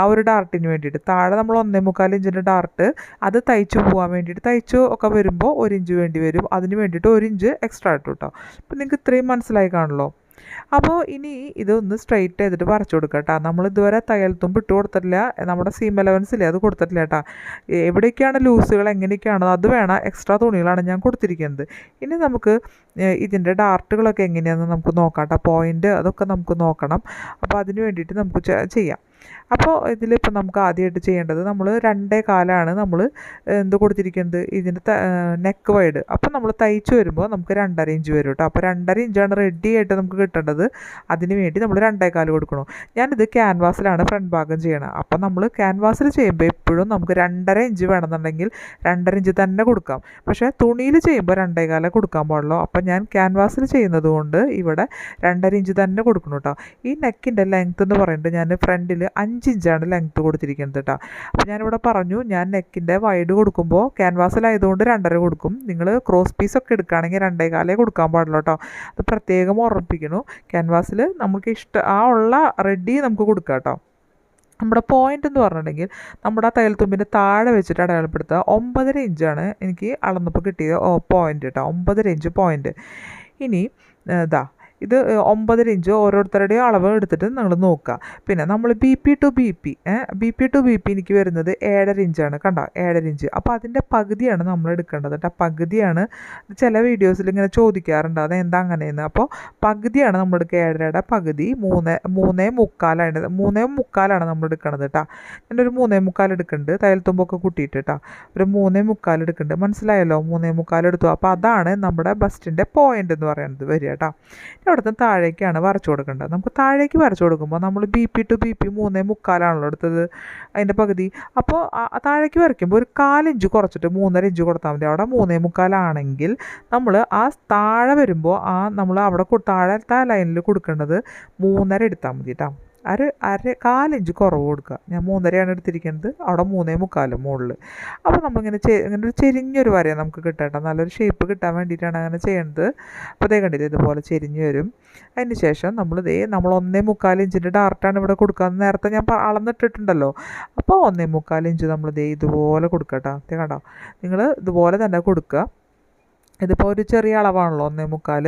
ആ ഒരു ഡാർട്ടിന് വേണ്ടിയിട്ട്. താഴെ നമ്മൾ ഒന്നേ മുക്കാൽ ഇഞ്ചിന്റെ ഡാർട്ട് അത് തയ്ച്ചു പോകാൻ വേണ്ടിയിട്ട്. തയ്ച്ചു ഒക്കെ വരുമ്പോൾ ഒരു ഇഞ്ച് വേണ്ടി വരും. അതിന് വേണ്ടിയിട്ട് ഒരു ഇഞ്ച് എക്സ്ട്രാ ഇട്ടു കേട്ടോ അപ്പോൾ നിങ്ങൾക്ക് ഇത്രയും മനസ്സിലായി കാണുമല്ലോ അപ്പോൾ ഇനി ഇതൊന്ന് സ്ട്രെയിറ്റ് ചെയ്തിട്ട് വരച്ചു കൊടുക്കുക കേട്ടോ. നമ്മൾ ഇതുവരെ തയ്യൽത്തുമ്പ് ഇട്ട് കൊടുത്തിട്ടില്ല. നമ്മുടെ സീം അലവൻസില്ലേ അത് കൊടുത്തിട്ടില്ല കേട്ടോ. എവിടേക്കാണ് ലൂസുകൾ എങ്ങനെയൊക്കെയാണോ? അത് വേണം. എക്സ്ട്രാ തുണികളാണ് ഞാൻ കൊടുത്തിരിക്കുന്നത്. ഇനി നമുക്ക് ഇതിന്റെ ഡാർട്ടുകളൊക്കെ എങ്ങനെയാണെന്ന് നമുക്ക് നോക്കാം കേട്ടോ. പോയിന്റ് അതൊക്കെ നമുക്ക് നോക്കണം. അപ്പോൾ അതിന് വേണ്ടിയിട്ട് നമുക്ക് ചെയ്യാം. അപ്പോൾ ഇതിലിപ്പോൾ നമുക്ക് ആദ്യമായിട്ട് ചെയ്യേണ്ടത് നമ്മൾ രണ്ടേ കാലാണ് നമ്മൾ എന്ത് കൊടുത്തിരിക്കുന്നത്? ഇതിന്റെ നെക്ക് വൈഡ് അപ്പോൾ നമ്മൾ തയ്ച്ച് വരുമ്പോൾ നമുക്ക് രണ്ടര ഇഞ്ച് വരും കേട്ടോ. അപ്പോൾ രണ്ടര ഇഞ്ചാണ് റെഡി ആയിട്ട് നമുക്ക് കിട്ടേണ്ടത്. അതിന് വേണ്ടി നമ്മൾ രണ്ടേ കാൽ കൊടുക്കണം. ഞാനിത് ക്യാൻവാസിലാണ് ഫ്രണ്ട് ഭാഗം ചെയ്യണം. അപ്പോൾ നമ്മൾ ക്യാൻവാസിൽ ചെയ്യുമ്പോൾ എപ്പോഴും നമുക്ക് രണ്ടര ഇഞ്ച് വേണമെന്നുണ്ടെങ്കിൽ രണ്ടര ഇഞ്ച് തന്നെ കൊടുക്കാം. പക്ഷേ തുണിയിൽ ചെയ്യുമ്പോൾ രണ്ടേ കാലേ കൊടുക്കാൻ പാടുള്ളൂ. അപ്പോൾ ഞാൻ ക്യാൻവാസിൽ ചെയ്യുന്നത് കൊണ്ട് ഇവിടെ രണ്ടര ഇഞ്ച് തന്നെ കൊടുക്കണം കേട്ടോ. ഈ നെക്കിന്റെ ലെങ്ത് എന്ന് പറയുന്നത് ഞാൻ ഫ്രണ്ടിൽ അഞ്ച് ഇഞ്ചാണ് ലെങ്ത് കൊടുത്തിരിക്കുന്നത് കേട്ടോ അപ്പോൾ ഞാനിവിടെ പറഞ്ഞു ഞാൻ നെക്കിന്റെ വൈഡ് കൊടുക്കുമ്പോൾ ക്യാൻവാസിലായതുകൊണ്ട് രണ്ടര കൊടുക്കും. നിങ്ങൾ ക്രോസ് പീസൊക്കെ എടുക്കുകയാണെങ്കിൽ രണ്ടേ കാലേ കൊടുക്കാൻ പാടുള്ളൂ കേട്ടോ അത് പ്രത്യേകം ഓർമ്മിപ്പിക്കുന്നു ക്യാൻവാസിൽ നമുക്ക് ഇഷ്ട ആ ഉള്ള റെഡി നമുക്ക് കൊടുക്കാം കേട്ടോ നമ്മുടെ പോയിന്റ് എന്ന് പറഞ്ഞിട്ടുണ്ടെങ്കിൽ നമ്മുടെ ആ തയ്യൽത്തുമ്പിന്റെ താഴെ വെച്ചിട്ട് അടയാളപ്പെടുത്തുക. ഒമ്പതര ഇഞ്ചാണ് എനിക്ക് അളന്നപ്പോൾ കിട്ടിയത് പോയിന്റ് കേട്ടോ ഒമ്പതര ഇഞ്ച് പോയിന്റ് ഇനി ഇതാ ഇത് ഒമ്പതര ഇഞ്ച് ഓരോരുത്തരുടെയും അളവ് എടുത്തിട്ട് നിങ്ങൾ നോക്കുക. പിന്നെ നമ്മൾ B P to B P B P to B P എനിക്ക് വരുന്നത് ഏഴര ഇഞ്ചാണ് കണ്ടോ? ഏഴര ഇഞ്ച്. അപ്പോൾ അതിന്റെ പകുതിയാണ് നമ്മൾ എടുക്കേണ്ടത് കേട്ടോ. പകുതിയാണ് ചില വീഡിയോസിൽ ഇങ്ങനെ ചോദിക്കാറുണ്ട് അത് എന്താ അങ്ങനെയെന്ന്. അപ്പോൾ പകുതിയാണ് നമ്മൾ എടുക്കുക. ഏഴരയുടെ പകുതി മൂന്ന് മൂന്നേ മുക്കാലാണ് മൂന്നേ മുക്കാലാണ് നമ്മൾ എടുക്കണത് കേട്ടോ. ഞാനൊരു മൂന്നേ മുക്കാൽ എടുക്കുന്നുണ്ട്. തയ്യൽ തുമ്പൊക്കെ കൂട്ടിയിട്ട് കേട്ടോ. ഒരു മൂന്നേ മുക്കാൽ എടുക്കുന്നുണ്ട്. മനസ്സിലായല്ലോ? മൂന്നേ മുക്കാൽ എടുത്തു. അപ്പോൾ അതാണ് നമ്മുടെ ബസ്റ്റിന്റെ പോയിന്റ് എന്ന് പറയുന്നത് വരിക കേട്ടോ. ഇനി താഴേക്കാണ് വരച്ചു കൊടുക്കേണ്ടത്. നമുക്ക് താഴേക്ക് വരച്ചു കൊടുക്കുമ്പോൾ നമ്മൾ B P to B P മൂന്നേ മുക്കാലാണല്ലോ എടുത്തത് അതിന്റെ പകുതി. അപ്പോൾ താഴേക്ക് വരയ്ക്കുമ്പോൾ ഒരു കാലിഞ്ച് കുറച്ചിട്ട് മൂന്നര ഇഞ്ച് കൊടുത്താൽ മതി. അവിടെ മൂന്നേ മുക്കാലാണെങ്കിൽ നമ്മൾ ആ താഴെ വരുമ്പോൾ ആ നമ്മൾ അവിടെ താഴെ ലൈനിൽ കൊടുക്കേണ്ടത് മൂന്നര എടുത്താൽ മതി കേട്ടോ. അര അര കാലിഞ്ച് കുറവ് കൊടുക്കുക. ഞാൻ മൂന്നരയാണ് എടുത്തിരിക്കുന്നത്. അവിടെ മൂന്നേ മുക്കാലും മുകളിൽ. അപ്പോൾ നമ്മളിങ്ങനെ ചെ ഇങ്ങനെ ഒരു ചെരിഞ്ഞൊരു വരയാണ് നമുക്ക് കിട്ടട്ടെ നല്ലൊരു ഷേപ്പ് കിട്ടാൻ വേണ്ടിയിട്ടാണ് അങ്ങനെ ചെയ്യേണ്ടത് അപ്പോൾ അതേ കണ്ടില്ലേ ഇതുപോലെ ചെരിഞ്ഞ് വരും. അതിന് ശേഷം നമ്മൾ ഇതേ നമ്മൾ ഒന്നേ മുക്കാൽ ഇഞ്ചിന്റെ ഡാർട്ടാണ് ഇവിടെ കൊടുക്കുക. നേരത്തെ ഞാൻ അളന്നിട്ടിട്ടുണ്ടല്ലോ. അപ്പോൾ ഒന്നേ മുക്കാൽ ഇഞ്ച് നമ്മൾ ഇതേ ഇതുപോലെ കൊടുക്കട്ടോ ദേ കണ്ടോ? നിങ്ങൾ ഇതുപോലെ തന്നെ കൊടുക്കുക. ഇതിപ്പോൾ ഒരു ചെറിയ അളവാണല്ലോ ഒന്നേ മുക്കാൽ.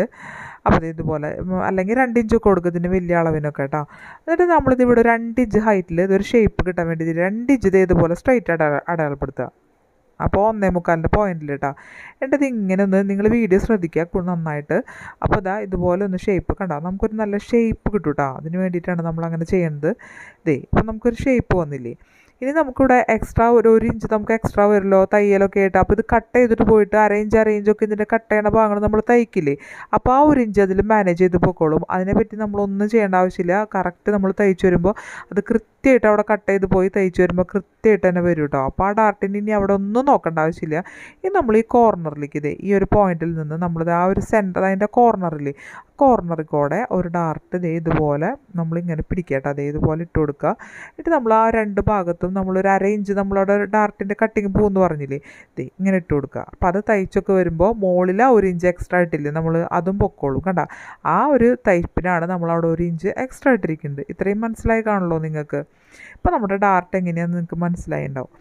അപ്പോൾ ഇതുപോലെ അല്ലെങ്കിൽ രണ്ട് ഇഞ്ച് കൊടുക്കുക ഇതിന് വലിയ അളവിനൊക്കെ കേട്ടോ എന്നിട്ട് നമ്മളിത് ഇവിടെ രണ്ട് ഇഞ്ച് ഹൈറ്റിൽ ഇതൊരു ഷേപ്പ് കിട്ടാൻ വേണ്ടി രണ്ട് ഇഞ്ച് ഇതേ ഇതുപോലെ സ്ട്രൈറ്റ് ആയിട്ട് അടയാളപ്പെടുത്തുക അപ്പോൾ ഒന്നേ മുക്കാലിന്റെ പോയിന്റിൽ കേട്ടോ എന്നിട്ട് ഇത് ഇങ്ങനെ ഒന്ന് നിങ്ങൾ വീഡിയോ ശ്രദ്ധിക്കുക നന്നായിട്ട്. അപ്പോൾ ഇതാ ഇതുപോലെ ഒന്ന് ഷേപ്പ് കണ്ടോ? നമുക്കൊരു നല്ല ഷേപ്പ് കിട്ടും കേട്ടോ അതിന് വേണ്ടിയിട്ടാണ് നമ്മൾ അങ്ങനെ ചെയ്യുന്നത് ഇതേ അപ്പോൾ നമുക്കൊരു ഷേപ്പ് വന്നില്ലേ? ഇനി നമുക്കിവിടെ എക്സ്ട്രാ ഒരു ഒരു ഇഞ്ച് നമുക്ക് എക്സ്ട്രാ വരുമല്ലോ തയ്യലൊക്കെ ആയിട്ട്. അപ്പോൾ ഇത് കട്ട് ചെയ്തിട്ട് പോയിട്ട് അറേഞ്ച് അറേഞ്ച് ഒക്കെ ഇതിന്റെ കട്ട് ചെയ്യണ ഭാഗങ്ങൾ നമ്മൾ തയ്ക്കില്ലേ? അപ്പോൾ ആ ഒരു ഇഞ്ച് അതിൽ മാനേജ് ചെയ്ത് പൊക്കോളും. അതിനെപ്പറ്റി നമ്മളൊന്നും ചെയ്യേണ്ട ആവശ്യമില്ല. കറക്റ്റ് നമ്മൾ തയ്ച്ച് വരുമ്പോൾ അത് കൃത്യമായിട്ട് അവിടെ കട്ട് ചെയ്ത് പോയി തയ്ച്ച് വരുമ്പോൾ കൃത്യമായിട്ട് തന്നെ വരും കേട്ടോ അപ്പോൾ ആ ഡാർട്ടിന് ഇനി അവിടെ ഒന്നും നോക്കേണ്ട ആവശ്യമില്ല. ഇനി നമ്മൾ ഈ കോർണറിലേക്ക് ഇതേ ഈ ഒരു പോയിന്റിൽ നിന്ന് നമ്മളിത് ആ ഒരു സെന്റർ അതിന്റെ കോർണറിൽ കോർണറിൽ കൂടെ ഒരു ഡാർട്ട് ഇതേ ഇതുപോലെ നമ്മളിങ്ങനെ പിടിക്കട്ടെ അതേ ഇതുപോലെ ഇട്ട് കൊടുക്കുക എന്നിട്ട് നമ്മൾ ആ രണ്ട് ഭാഗത്തും നമ്മളൊരു അരയിഞ്ച് നമ്മളവിടെ ഡാർട്ടിന്റെ കട്ടിങ് പോകുമെന്ന് പറഞ്ഞില്ലേ? ദേ ഇങ്ങനെ ഇട്ട് കൊടുക്കുക അപ്പോൾ അത് തയ്ച്ചൊക്കെ വരുമ്പോൾ മുകളിൽ ഒരു ഇഞ്ച് എക്സ്ട്രാ ഇട്ടില്ലേ നമ്മൾ അതും പൊക്കോളും കണ്ട. ആ ഒരു തയ്പ്പിനാണ് നമ്മളവിടെ ഒരു ഇഞ്ച് എക്സ്ട്രാ ഇട്ടിരിക്കുന്നത് ഇത്രയും മനസ്സിലായി കാണുമല്ലോ നിങ്ങൾക്ക്? ഇപ്പോൾ നമ്മുടെ ഡാർട്ട് എങ്ങനെയാണെന്ന് നിങ്ങൾക്ക് മനസ്സിലായിണ്ടാവും.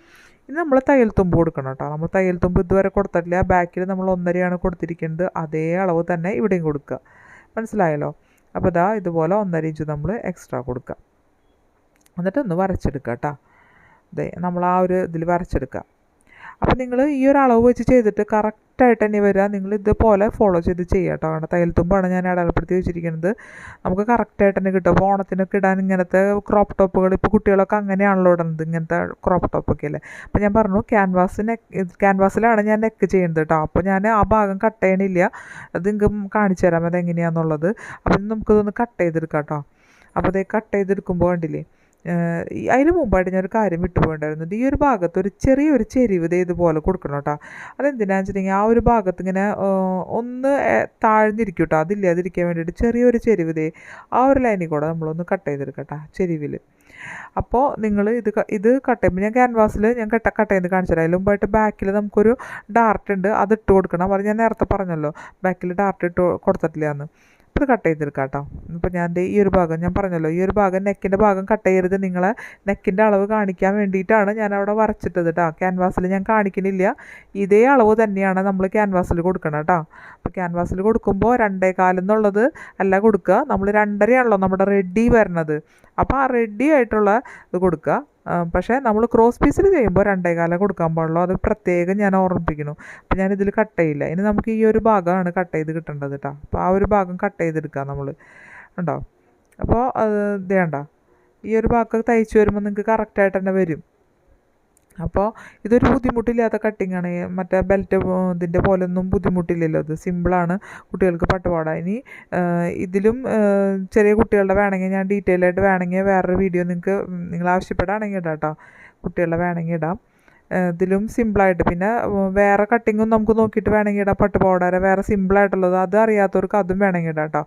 ഇനി നമ്മൾ തയ്യൽ തുമ്പ് കൊടുക്കണം കേട്ടോ. നമ്മൾ തയ്യൽ തുമ്പ് ഇതുവരെ കൊടുത്തിട്ടില്ല. ബാക്കിൽ നമ്മൾ ഒന്നരയാണ് കൊടുത്തിരിക്കുന്നത് അതേ അളവ് തന്നെ ഇവിടെയും കൊടുക്കുക. മനസ്സിലായല്ലോ? അപ്പോൾ ഇതാ ഇതുപോലെ ഒന്നര ഇഞ്ച് നമ്മൾ എക്സ്ട്രാ കൊടുക്കുക. എന്നിട്ട് ഒന്ന് വരച്ചെടുക്കുക കേട്ടോ. അതെ നമ്മൾ ആ ഒരു ഇതിൽ വരച്ചെടുക്കുക. അപ്പോൾ നിങ്ങൾ ഈ ഒരു അളവ് വെച്ച് ചെയ്തിട്ട് കറക്റ്റായിട്ട് തന്നെ വരിക നിങ്ങൾ ഇതുപോലെ ഫോളോ ചെയ്ത് ചെയ്യുക കേട്ടോ കാരണം തയ്യൽ തുമ്പാണ് ഞാൻ അടയാളപ്പെടുത്തി വെച്ചിരിക്കുന്നത്. നമുക്ക് കറക്റ്റായിട്ട് തന്നെ കിട്ടും. അപ്പോൾ ഓണത്തിനൊക്കെ ഇടാൻ ഇങ്ങനത്തെ ക്രോപ്പ് ടോപ്പുകൾ ഇപ്പോൾ കുട്ടികളൊക്കെ അങ്ങനെയാണല്ലോ ഇടുന്നത്. ഇങ്ങനത്തെ ക്രോപ്പ് ടോപ്പൊക്കെ അല്ലേ? അപ്പോൾ ഞാൻ പറഞ്ഞു ക്യാൻവാസ് നെക്ക് ക്യാൻവാസിലാണ് ഞാൻ നെക്ക് ചെയ്യുന്നത് കേട്ടോ അപ്പോൾ ഞാൻ ആ ഭാഗം കട്ട് ചെയ്യണില്ല. അത് നിങ്ങൾക്ക് കാണിച്ചു തരാം അതെങ്ങനെയാണെന്നുള്ളത് അപ്പോൾ അപ്പം നമുക്കിതൊന്ന് കട്ട് ചെയ്തെടുക്കാം കേട്ടോ അപ്പോൾ അതേ കട്ട് ചെയ്തെടുക്കുമ്പോൾ കണ്ടില്ലേ? അതിന് മുമ്പായിട്ട് ഞാനൊരു കാര്യം വിട്ടുപോയിണ്ടായിരുന്നു ഈ ഒരു ഭാഗത്ത് ഒരു ചെറിയൊരു ചെരിവ് ഇതുപോലെ കൊടുക്കണം കേട്ടോ അതെന്തിനാണെന്ന് വെച്ചിട്ടുണ്ടെങ്കിൽ ആ ഒരു ഭാഗത്ത് ഇങ്ങനെ ഒന്ന് താഴ്ന്നിരിക്കും കേട്ടോ അതില്ലാതിരിക്കാൻ വേണ്ടിയിട്ട് ചെറിയൊരു ചെരിവ് ആ ഒരു ലൈനിൽ കൂടെ നമ്മളൊന്ന് കട്ട് ചെയ്തെടുക്കട്ടോ ചെരിവിൽ അപ്പോൾ നിങ്ങൾ ഇത് ഇത് കട്ട് ചെയ്യുമ്പോൾ ഞാൻ ക്യാൻവാസിൽ ഞാൻ കട്ട കട്ട് ചെയ്ത് കാണിച്ചു തരാം. അതിന് മുമ്പായിട്ട് ബാക്കിൽ നമുക്കൊരു ഡാർട്ട് ഉണ്ട് അത് ഇട്ട് കൊടുക്കണം. അത് ഞാൻ നേരത്തെ പറഞ്ഞല്ലോ. ബാക്കിൽ ഡാർട്ട് ഇട്ട് കൊടുത്തിട്ടില്ല എന്ന് ഇത് കട്ട് ചെയ്തെടുക്കാം കേട്ടോ ഇപ്പോൾ ഞാൻ ഈ ഒരു ഭാഗം ഞാൻ പറഞ്ഞല്ലോ ഈ ഒരു ഭാഗം നെക്കിന്റെ ഭാഗം കട്ട് ചെയ്യരുത്. നിങ്ങളെ നെക്കിന്റെ അളവ് കാണിക്കാൻ വേണ്ടിയിട്ടാണ് ഞാൻ അവിടെ വരച്ചിട്ടത് കേട്ടോ ക്യാൻവാസിൽ ഞാൻ കാണിക്കുന്നില്ല ഇതേ അളവ് തന്നെയാണ് നമ്മൾ ക്യാൻവാസിൽ കൊടുക്കണം കേട്ടോ അപ്പോൾ ക്യാൻവാസിൽ കൊടുക്കുമ്പോൾ രണ്ടേ കാലെന്നുള്ളത് അല്ല കൊടുക്കുക നമ്മൾ രണ്ടരയാണല്ലോ നമ്മുടെ റെഡി വരണത്. അപ്പോൾ ആ റെഡി ആയിട്ടുള്ള ഇത് കൊടുക്കുക പക്ഷേ നമ്മൾ ക്രോസ് പീസിൽ ചെയ്യുമ്പോൾ രണ്ടേ കാലം കൊടുക്കാൻ പാടുള്ളൂ. അത് പ്രത്യേകം ഞാൻ ഓർമ്മിപ്പിക്കുന്നു. അപ്പോൾ ഞാൻ കട്ട് ചെയ്യില്ല. ഇനി നമുക്ക് ഈ ഒരു ഭാഗമാണ് കട്ട് ചെയ്ത് കിട്ടേണ്ടത് കേട്ടോ അപ്പോൾ ആ ഒരു ഭാഗം കട്ട് ചെയ്തെടുക്കുക നമ്മൾ ഉണ്ടോ? അപ്പോൾ അത് വേണ്ട ഈ ഒരു ഭാഗം തയ്ച്ച് വരുമ്പോൾ നിങ്ങൾക്ക് കറക്റ്റായിട്ട് തന്നെ വരും. അപ്പോൾ ഇതൊരു ബുദ്ധിമുട്ടില്ലാത്ത കട്ടിങ്ങാണ് മറ്റേ ബെൽറ്റ് ഇതിന്റെ പോലൊന്നും ബുദ്ധിമുട്ടില്ലല്ലോ. ഇത് സിമ്പിളാണ് കുട്ടികൾക്ക് പട്ടുപാട ഇനി ഇതിലും ചെറിയ കുട്ടികളുടെ വേണമെങ്കിൽ ഞാൻ ഡീറ്റെയിൽ ആയിട്ട് വേണമെങ്കിൽ വേറൊരു വീഡിയോ നിങ്ങൾക്ക് നിങ്ങൾ ആവശ്യപ്പെടുകയാണെങ്കിൽ ഇടാം കേട്ടോ കുട്ടികളുടെ വേണമെങ്കിൽ ഇടാം. ഇതിലും സിമ്പിളായിട്ട് പിന്നെ വേറെ കട്ടിങ്ങും നമുക്ക് നോക്കിയിട്ട് വേണമെങ്കിൽ ഇടാം. പട്ടുപാവാട വേറെ സിമ്പിളായിട്ടുള്ളത് അത് അറിയാത്തവർക്ക് അതും വേണമെങ്കിൽ ഇടാം കേട്ടോ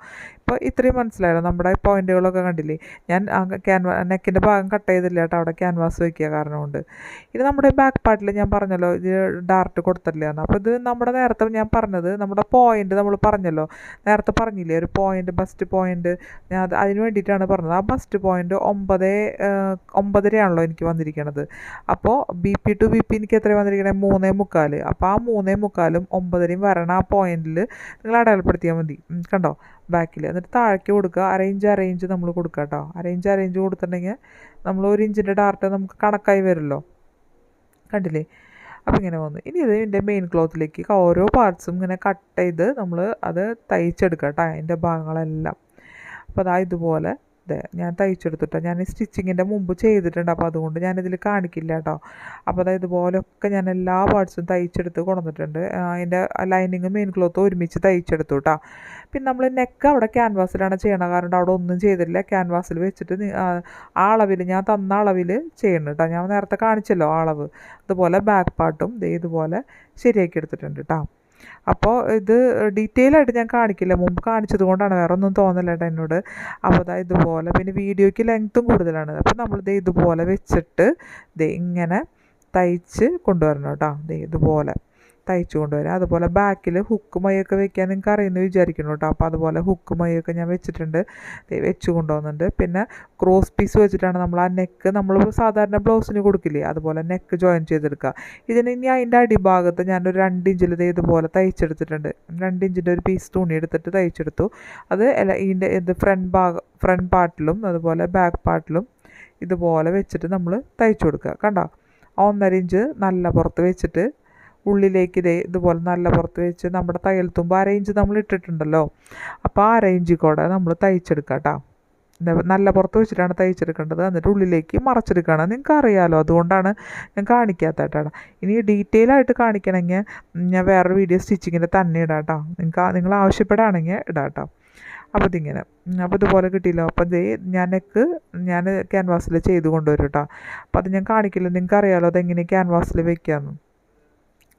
ഇപ്പോൾ ഇത്രയും മനസ്സിലായല്ലോ. നമ്മുടെ പോയിന്റുകളൊക്കെ കണ്ടില്ലേ? ഞാൻ ക്യാൻവാ നെക്കിന്റെ ഭാഗം കട്ട് ചെയ്തില്ല? കേട്ടോ അവിടെ ക്യാൻവാസ് വയ്ക്കുക കാരണം കൊണ്ട് ഇത് നമ്മുടെ ബാക്ക് പാർട്ടിൽ ഞാൻ പറഞ്ഞല്ലോ ഇത് ഡാർട്ട് കൊടുത്തില്ല എന്ന്. അപ്പോൾ ഇത് നമ്മുടെ നേരത്തെ ഞാൻ പറഞ്ഞത് നമ്മുടെ പോയിന്റ് നമ്മൾ പറഞ്ഞല്ലോ. നേരത്തെ പറഞ്ഞില്ലേ ഒരു പോയിന്റ് ബസ്റ്റ് പോയിന്റ് ഞാൻ അത് അതിന് വേണ്ടിയിട്ടാണ് പറഞ്ഞത്. ആ ബസ്റ്റ് പോയിന്റ് ഒമ്പത് ഒമ്പതരയാണല്ലോ എനിക്ക് വന്നിരിക്കണത്. അപ്പോൾ B P to B P എനിക്ക് എത്ര വന്നിരിക്കണേ? മൂന്നേ മുക്കാൽ അപ്പോൾ ആ മൂന്നേ മുക്കാലും ഒമ്പതരയും വരണ ആ പോയിന്റിൽ നിങ്ങൾ അടയാളപ്പെടുത്തിയാൽ മതി. കണ്ടോ? ബാക്കിൽ എന്നിട്ട് താഴേക്ക് കൊടുക്കുക. അറേഞ്ച് അറേഞ്ച് നമ്മൾ കൊടുക്കുക കേട്ടോ. അറേഞ്ച് അറേഞ്ച് കൊടുത്തിട്ടുണ്ടെങ്കിൽ നമ്മൾ ഒരു ഇഞ്ചിന്റെ ഡാർട്ട് നമുക്ക് കണക്കായി വരുമല്ലോ. കണ്ടില്ലേ? അപ്പോൾ ഇങ്ങനെ വന്നു ഇനി ഇത് ഇതിന്റെ മെയിൻ ക്ലോത്തിലേക്ക് ഓരോ പാർട്സും ഇങ്ങനെ കട്ട് ചെയ്ത് നമ്മൾ അത് തയ്ച്ചെടുക്കുക കേട്ടോ അതിന്റെ ഭാഗങ്ങളെല്ലാം. അപ്പോൾ അതാ ഇതുപോലെ ഇതെ ഞാൻ തയ്ച്ചെടുത്തിട്ടോ. ഞാൻ സ്റ്റിച്ചിങ്ങിന്റെ മുമ്പ് ചെയ്തിട്ടുണ്ട്. അപ്പോൾ അതുകൊണ്ട് ഞാനിതിൽ കാണിക്കില്ല കേട്ടോ. അപ്പോൾ അതായത് ഇതുപോലൊക്കെ ഞാൻ എല്ലാ പാർട്സും തയ്ച്ചെടുത്ത് കൊണ്ടുവന്നിട്ടുണ്ട്. അതിന്റെ ലൈനിങ്ങും മെയിൻ ക്ലോത്തും ഒരുമിച്ച് തയ്ച്ചെടുത്തു കേട്ടോ. പിന്നെ നമ്മൾ നെക്ക് അവിടെ ക്യാൻവാസിലാണ് ചെയ്യണത്. കാരണം അവിടെ ഒന്നും ചെയ്തില്ല ക്യാൻവാസിൽ വെച്ചിട്ട് ആ അളവിൽ ഞാൻ തന്ന അളവിൽ ചെയ്യണം കേട്ടോ. ഞാൻ നേരത്തെ കാണിച്ചല്ലോ അളവ്. അതുപോലെ ബാക്ക് പാർട്ടും ഇതുപോലെ ശരിയാക്കി എടുത്തിട്ടുണ്ട് കേട്ടോ. അപ്പോൾ ഇത് ഡീറ്റെയിൽ ആയിട്ട് ഞാൻ കാണിക്കില്ല. മുമ്പ് കാണിച്ചത് കൊണ്ടാണ്. വേറെ ഒന്നും തോന്നില്ല കേട്ടോ എന്നോട്. അപ്പോൾ ഇതാ ഇതുപോലെ. പിന്നെ വീഡിയോയ്ക്ക് ലെങ്ത്തും കൂടുതലാണ്. അപ്പോൾ നമ്മൾ ദേ ഇതുപോലെ വെച്ചിട്ട് ദേ ഇങ്ങനെ തയ്ച്ച് കൊണ്ടുവരണം കേട്ടോ ഇതുപോലെ. തയ്ച്ചു കൊണ്ടുവരാം. അതുപോലെ ബാക്കിൽ ഹുക്ക് മയൊക്കെ വെക്കാൻ നിങ്ങൾക്ക് അറിയുമെന്ന് വിചാരിക്കുന്നു കേട്ടോ. അപ്പോൾ അതുപോലെ ഹുക്ക് മയൊക്കെ ഞാൻ വെച്ചിട്ടുണ്ട്. വെച്ച് കൊണ്ടുവന്നിട്ടുണ്ട്. പിന്നെ ക്രോസ് പീസ് വെച്ചിട്ടാണ് നമ്മൾ ആ നെക്ക് നമ്മൾ സാധാരണ ബ്ലൗസിന് കൊടുക്കില്ലേ? അതുപോലെ നെക്ക് ജോയിൻ ചെയ്തെടുക്കുക. ഇതിന് ഇനി അതിന്റെ അടിഭാഗത്ത് ഞാനൊരു രണ്ട് ഇഞ്ചിൽ ഇത് ഇതുപോലെ തയ്ച്ചെടുത്തിട്ടുണ്ട്. രണ്ട് ഇഞ്ചിന്റെ ഒരു പീസ് തുണി എടുത്തിട്ട് തയ്ച്ചെടുത്തു. അത് ഇതിന്റെ ഇത് ഫ്രണ്ട് ഭാഗ ഫ്രണ്ട് പാർട്ടിലും അതുപോലെ ബാക്ക് പാർട്ടിലും ഇതുപോലെ വെച്ചിട്ട് നമ്മൾ തയ്ച്ചു കൊടുക്കുക. കണ്ടോ? ഒന്നര ഇഞ്ച് നല്ല പുറത്ത് വെച്ചിട്ട് ഉള്ളിലേക്ക് ഇതേ ഇതുപോലെ നല്ല പുറത്ത് വെച്ച് നമ്മുടെ തയ്യൽ തുമ്പ് അറേഞ്ച് നമ്മൾ ഇട്ടിട്ടുണ്ടല്ലോ. അപ്പോൾ ആ അര ഇഞ്ചിൽ കൂടെ നമ്മൾ തയ്ച്ചെടുക്കുക കേട്ടോ. നല്ല പുറത്ത് വെച്ചിട്ടാണ് തയ്ച്ചെടുക്കേണ്ടത്. എന്നിട്ട് ഉള്ളിലേക്ക് മറച്ചെടുക്കുകയാണ്. നിങ്ങൾക്ക് അറിയാമല്ലോ അതുകൊണ്ടാണ് ഞാൻ കാണിക്കാത്ത കേട്ടോ ഇനി ഡീറ്റെയിൽ ആയിട്ട് കാണിക്കണമെങ്കിൽ ഞാൻ വേറൊരു വീഡിയോ സ്റ്റിച്ചിങ്ങിന്റെ തന്നെ ഇടാം കേട്ടോ. നിങ്ങൾക്ക് നിങ്ങൾ ആവശ്യപ്പെടുകയാണെങ്കിൽ ഇടാം കേട്ടോ. അപ്പോൾ ഇതിങ്ങനെ. അപ്പോൾ ഇതുപോലെ കിട്ടിയില്ല. അപ്പോൾ ദേ ഞാൻ ഞാൻ ക്യാൻവാസിൽ ചെയ്ത് കൊണ്ടുവരും കേട്ടോ. അപ്പോൾ അത് ഞാൻ കാണിക്കില്ല. നിങ്ങൾക്ക് അറിയാമല്ലോ അതെങ്ങനെ ക്യാൻവാസിൽ വെക്കാമെന്ന്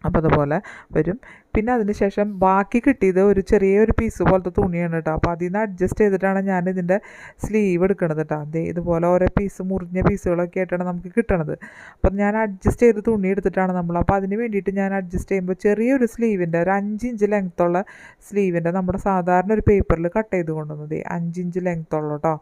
അപ്പോൾ അതുപോലെ വരും. പിന്നെ അതിന് ശേഷം ബാക്കി കിട്ടിയത് ഒരു ചെറിയൊരു പീസ് പോലത്തെ തുണിയാണ് കേട്ടോ. അപ്പോൾ അതിൽ നിന്ന് അഡ്ജസ്റ്റ് ചെയ്തിട്ടാണ് ഞാൻ ഇതിന്റെ സ്ലീവ് എടുക്കണത് കേട്ടോ. അതേ ഇതുപോലെ ഓരോ പീസ് മുറിഞ്ഞ പീസുകളൊക്കെ ആയിട്ടാണ് നമുക്ക് കിട്ടണത്. അപ്പം ഞാൻ അഡ്ജസ്റ്റ് ചെയ്ത് തുണി എടുത്തിട്ടാണ് നമ്മൾ. അപ്പോൾ അതിന് വേണ്ടിയിട്ട് ഞാൻ അഡ്ജസ്റ്റ് ചെയ്യുമ്പോൾ ചെറിയൊരു സ്ലീവിന്റെ ഒരു അഞ്ച് ഇഞ്ച് ലെങ്ത്തുള്ള സ്ലീവിന്റെ നമ്മുടെ സാധാരണ ഒരു പേപ്പറിൽ കട്ട് ചെയ്ത് കൊണ്ടുവന്നത് അഞ്ച് ഇഞ്ച് ലെങ്ത്തുള്ള കേട്ടോ.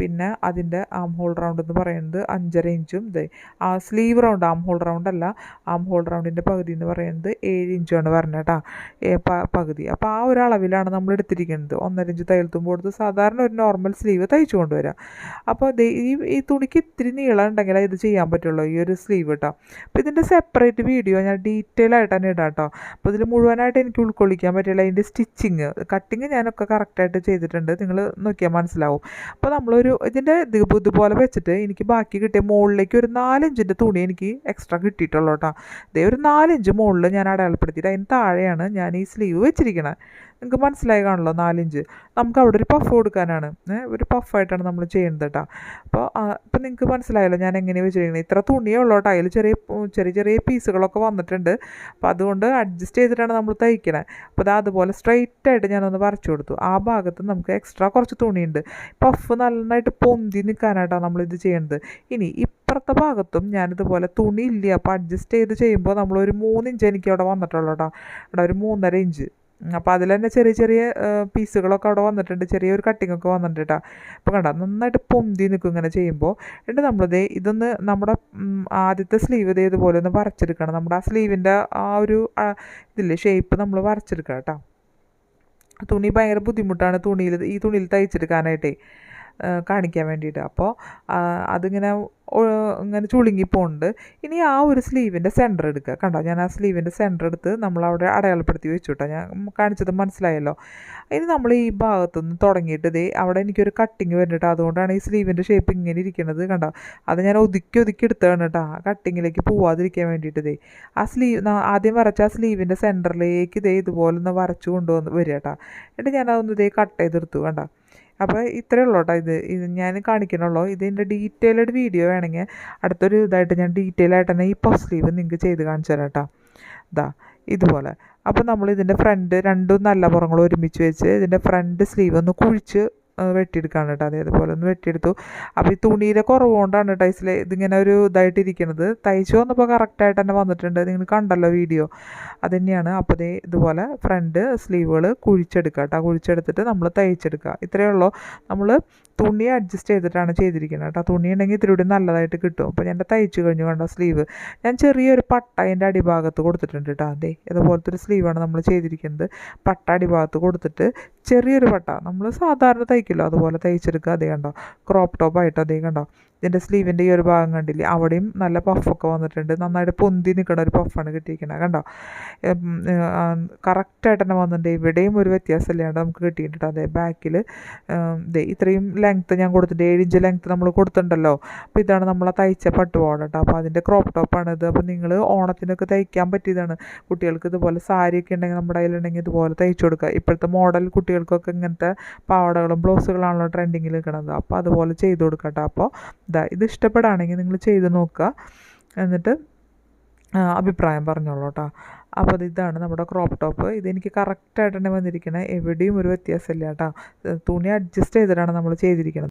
പിന്നെ അതിന്റെ ആം ഹോൾ റൗണ്ട് എന്ന് പറയുന്നത് അഞ്ചര ഇഞ്ചും ഇത് ആ sleeve round arm hole round അല്ല ആം ഹോൾ റൗണ്ടിന്റെ പകുതി എന്ന് പറയുന്നത് ഏഴ് ഇഞ്ചുമാണ് പറഞ്ഞത് കേട്ടോ പകുതി. അപ്പോൾ ആ ഒരു അളവിലാണ് നമ്മൾ എടുത്തിരിക്കുന്നത്. ഒന്നര ഇഞ്ച് തയ്യൽത്തുമ്പോൾ കൊടുത്ത് സാധാരണ ഒരു നോർമൽ സ്ലീവ് തയ്ച്ചു കൊണ്ടുവരാം. അപ്പോൾ ഈ ഈ തുണിക്ക് ഇത്തിരി നീളം ഉണ്ടെങ്കിലേ ഇത് ചെയ്യാൻ പറ്റുള്ളൂ ഈ ഒരു സ്ലീവ് കേട്ടോ അപ്പോൾ ഇതിന്റെ സെപ്പറേറ്റ് വീഡിയോ ഞാൻ ഡീറ്റെയിൽ ആയിട്ട് തന്നെ ഇടാം കേട്ടോ അപ്പോൾ ഇതിൽ മുഴുവനായിട്ട് എനിക്ക് ഉൾക്കൊള്ളിക്കാൻ പറ്റില്ല അതിന്റെ സ്റ്റിച്ചിങ് കട്ടിങ് ഞാനൊക്കെ കറക്റ്റായിട്ട് ചെയ്തിട്ടുണ്ട് നിങ്ങൾ നോക്കിയാൽ മനസ്സിലാവും. അപ്പോൾ നമ്മളൊരു ഇതിന്റെ ഇത് ഇതുപോലെ വെച്ചിട്ട് എനിക്ക് ബാക്കി കിട്ടിയ മുകളിലേക്ക് ഒരു നാലിഞ്ചിന്റെ തുണി എനിക്ക് എക്സ്ട്രാ കിട്ടിയിട്ടുള്ളൂ കേട്ടോ ഇതേ ഒരു നാലിഞ്ച് മുകളിൽ ഞാൻ അടയാളപ്പെടുത്തിയിട്ട് അതിന് താഴെയാണ് ഞാൻ ഈ സ്ലീവ് വെച്ചിരിക്കണത് നിങ്ങൾക്ക് മനസ്സിലായി കാണുമല്ലോ നാലിഞ്ച്. നമുക്ക് അവിടെ ഒരു പഫ് കൊടുക്കാനാണ്. ഒരു പഫായിട്ടാണ് നമ്മൾ ചെയ്യുന്നത് കേട്ടോ അപ്പോൾ ഇപ്പം നിങ്ങൾക്ക് മനസ്സിലായല്ലോ ഞാൻ എങ്ങനെ വെച്ചിരിക്കുന്നത് ഇത്ര തുണിയേ ഉള്ളൂ കേട്ടോ അതിൽ ചെറിയ ചെറിയ ചെറിയ പീസുകളൊക്കെ വന്നിട്ടുണ്ട്. അപ്പോൾ അതുകൊണ്ട് അഡ്ജസ്റ്റ് ചെയ്തിട്ടാണ് നമ്മൾ തയ്ക്കണത് അപ്പോൾ അത് അതുപോലെ സ്ട്രൈറ്റ് ആയിട്ട് ഞാനൊന്ന് വരച്ചു കൊടുത്തു. ആ ഭാഗത്ത് നമുക്ക് എക്സ്ട്രാ കുറച്ച് തുണിയുണ്ട്. പഫ് നന്നായിട്ട് പൊന്തി നിൽക്കാനായിട്ടാണ് നമ്മളിത് ചെയ്യുന്നത് ഇനി ഇപ്പുറത്തെ ഭാഗത്തും ഞാനിതുപോലെ തുണി ഇല്ല. അപ്പോൾ അഡ്ജസ്റ്റ് ചെയ്ത് ചെയ്യുമ്പോൾ നമ്മളൊരു മൂന്നിഞ്ച് എനിക്ക് അവിടെ വന്നിട്ടുള്ളൂ കേട്ടോ അവിടെ ഒരു മൂന്നര ഇഞ്ച്. അപ്പോൾ അതിൽ തന്നെ ചെറിയ ചെറിയ പീസുകളൊക്കെ അവിടെ വന്നിട്ടുണ്ട്. ചെറിയൊരു കട്ടിങ് ഒക്കെ വന്നിട്ടുണ്ട് കേട്ടോ അപ്പോൾ കണ്ടോ നന്നായിട്ട് പൊന്തി നിൽക്കും ഇങ്ങനെ ചെയ്യുമ്പോൾ എന്നിട്ട് നമ്മളിത് ഇതൊന്ന് നമ്മുടെ ആദ്യത്തെ സ്ലീവ് ഇത് ഇതുപോലെ ഒന്ന് വരച്ചെടുക്കണം. നമ്മുടെ ആ സ്ലീവിന്റെ ആ ഒരു ഇതില്ലേ ഷേപ്പ് നമ്മൾ വരച്ചെടുക്കുക കേട്ടോ തുണി ഭയങ്കര ബുദ്ധിമുട്ടാണ് തുണിയിൽ ഈ തുണിയിൽ തയ്ച്ചെടുക്കാനായിട്ടേ. കാണിക്കാൻ വേണ്ടിയിട്ട്. അപ്പോൾ അതിങ്ങനെ ഇങ്ങനെ ചുളുങ്ങി പോകുന്നുണ്ട് ഇനി ആ ഒരു സ്ലീവിന്റെ സെന്റർ എടുക്കുക. കണ്ടോ? ഞാൻ ആ സ്ലീവിന്റെ സെന്റർ എടുത്ത് നമ്മൾ അവിടെ അടയാളപ്പെടുത്തി വെച്ചു കേട്ടോ ഞാൻ കാണിച്ചത് മനസ്സിലായല്ലോ. ഇനി നമ്മൾ ഈ ഭാഗത്തുനിന്ന് തുടങ്ങിയിട്ട് ഇതേ അവിടെ എനിക്കൊരു കട്ടിങ് വരുന്നുണ്ട് അതുകൊണ്ടാണ് ഈ സ്ലീവിന്റെ ഷേപ്പ് ഇങ്ങനെ ഇരിക്കുന്നത് കണ്ടോ? അത് ഞാൻ ഒതുക്കി ഒതുക്കി എടുത്തതാണ് കേട്ടോ. ആ കട്ടിങ്ങിലേക്ക് പോവാതിരിക്കാൻ വേണ്ടിയിട്ട് ഇതേ ആ സ്ലീവ് ആദ്യം വരച്ച ആ സ്ലീവിന്റെ സെന്ററിലേക്ക് ഇതേ ഇതുപോലെ ഒന്ന് വരച്ചു കൊണ്ടുവന്ന് വരിക കേട്ടോ. എന്നിട്ട് ഞാനതൊന്ന് ഇതേ കട്ട് ചെയ്തെടുത്തു കണ്ടോ? അപ്പോൾ ഇത്രയേ ഉള്ളൂ കേട്ടോ ഇത്. ഇത് ഞാൻ കാണിക്കണുള്ളൂ. ഇതിന്റെ ഡീറ്റെയിൽഡ് വീഡിയോ വേണമെങ്കിൽ അടുത്തൊരു ഇതായിട്ട് ഞാൻ ഡീറ്റെയിൽ ആയിട്ട് തന്നെ ഈ പഫ് സ്ലീവ് നിങ്ങൾക്ക് ചെയ്ത് കാണിച്ചു തരാം കേട്ടോ ഇതാ ഇതുപോലെ. അപ്പോൾ നമ്മൾ ഇതിന്റെ ഫ്രണ്ട് രണ്ടും നല്ല പുറങ്ങളും ഒരുമിച്ച് വെച്ച് ഇതിന്റെ ഫ്രണ്ട് സ്ലീവ് ഒന്ന് കുഴിച്ച് വെട്ടിയെടുക്കുകയാണ് കേട്ടോ. അതേപോലെ ഒന്ന് വെട്ടിയെടുത്തു. അപ്പോൾ ഈ തുണിയിലെ കുറവുകൊണ്ടാണ് കേട്ടോ ഇതിൽ ഇതിങ്ങനെ ഒരു ഇതായിട്ട് ഇരിക്കുന്നത് തയ്ച്ചു വന്നപ്പോൾ കറക്റ്റായിട്ട് തന്നെ വന്നിട്ടുണ്ട്. നിങ്ങൾ കണ്ടല്ലോ വീഡിയോ. അത് തന്നെയാണ് അപ്പോൾ ദേ ഇതുപോലെ ഫ്രണ്ട് സ്ലീവുകൾ കുഴിച്ചെടുക്കുക കേട്ടോ. കുഴിച്ചെടുത്തിട്ട് നമ്മൾ തയ്ച്ചെടുക്കുക. ഇത്രയേ ഉള്ളൂ. നമ്മൾ തുണി അഡ്ജസ്റ്റ് ചെയ്തിട്ടാണ് ചെയ്തിരിക്കുന്നത് കേട്ടോ. തുണി ഉണ്ടെങ്കിൽ ഇത്തിരി കൂടി നല്ലതായിട്ട് കിട്ടും. അപ്പോൾ ഞാൻ തയ്ച്ചു കഴിഞ്ഞു കണ്ടോ സ്ലീവ് ഞാൻ ചെറിയൊരു പട്ട അതിന്റെ അടിഭാഗത്ത് കൊടുത്തിട്ടുണ്ട് കേട്ടോ. അതെ ഇതുപോലത്തെ ഒരു സ്ലീവാണ് നമ്മൾ ചെയ്തിരിക്കുന്നത്. പട്ട അടിഭാഗത്ത് കൊടുത്തിട്ട് ചെറിയൊരു പട്ട. നമ്മൾ സാധാരണ തയ്ക്കില്ലോ. അതുപോലെ തയ്ച്ചെടുക്കുക അതേ കണ്ടോ? ക്രോപ്പ് ടോപ്പായിട്ട് അതേ കണ്ടോ? ഇതിന്റെ സ്ലീവിന്റെ ഈ ഒരു ഭാഗം കണ്ടില്ലേ? അവിടെയും നല്ല പഫൊക്കെ വന്നിട്ടുണ്ട്. നന്നായിട്ട് പൊന്തി നിൽക്കുന്ന ഒരു പഫാണ് കിട്ടിയിരിക്കുന്നത് കണ്ടോ? കറക്റ്റായിട്ട് തന്നെ വന്നിട്ടുണ്ട്. ഇവിടെയും ഒരു വ്യത്യാസമില്ലാണ്ട് നമുക്ക് കിട്ടിയിട്ടുണ്ട്. അതെ ബാക്കിൽ ഇതേ ഇത്രയും ലെങ്ത്ത് ഞാൻ കൊടുത്തിട്ടുണ്ട്. ഏഴ് ഇഞ്ച് ലെങ്ത്ത് നമ്മൾ കൊടുത്തിട്ടുണ്ടല്ലോ. അപ്പോൾ ഇതാണ് നമ്മൾ തയ്ച്ച പട്ടുപാട് കേട്ടോ അപ്പോൾ അതിന്റെ ക്രോപ്പ് ടോപ്പാണ് ഇത്. അപ്പോൾ നിങ്ങൾ ഓണത്തിനൊക്കെ തയ്ക്കാൻ പറ്റിയതാണ്. കുട്ടികൾക്ക് ഇതുപോലെ സാരിയൊക്കെ ഉണ്ടെങ്കിൽ നമ്മുടെ കയ്യിലുണ്ടെങ്കിൽ ഇതുപോലെ തയ്ച്ചു കൊടുക്കുക. ഇപ്പോഴത്തെ മോഡൽ കുട്ടികൾക്കൊക്കെ ഇങ്ങനത്തെ പാവാടകളും ബ്ലൗസുകളാണല്ലോ ട്രെൻഡിങ്ങിൽ നിൽക്കുന്നത് അപ്പോൾ അതുപോലെ ചെയ്ത് കൊടുക്കുക കേട്ടോ അപ്പോൾ ഇതാ ഇത് ഇഷ്ടപ്പെടുകയാണെങ്കിൽ നിങ്ങൾ ചെയ്ത് നോക്കുക. എന്നിട്ട് അഭിപ്രായം പറഞ്ഞോളൂ കേട്ടോ. അപ്പോൾ ഇതാണ് നമ്മുടെ ക്രോപ്പ് ടോപ്പ് ഇതെനിക്ക് കറക്റ്റായിട്ട് തന്നെ വന്നിരിക്കണേ. എവിടെയും ഒരു വ്യത്യാസമില്ല കേട്ടോ. തുണി അഡ്ജസ്റ്റ് ചെയ്തിട്ടാണ് നമ്മൾ ചെയ്തിരിക്കുന്നത്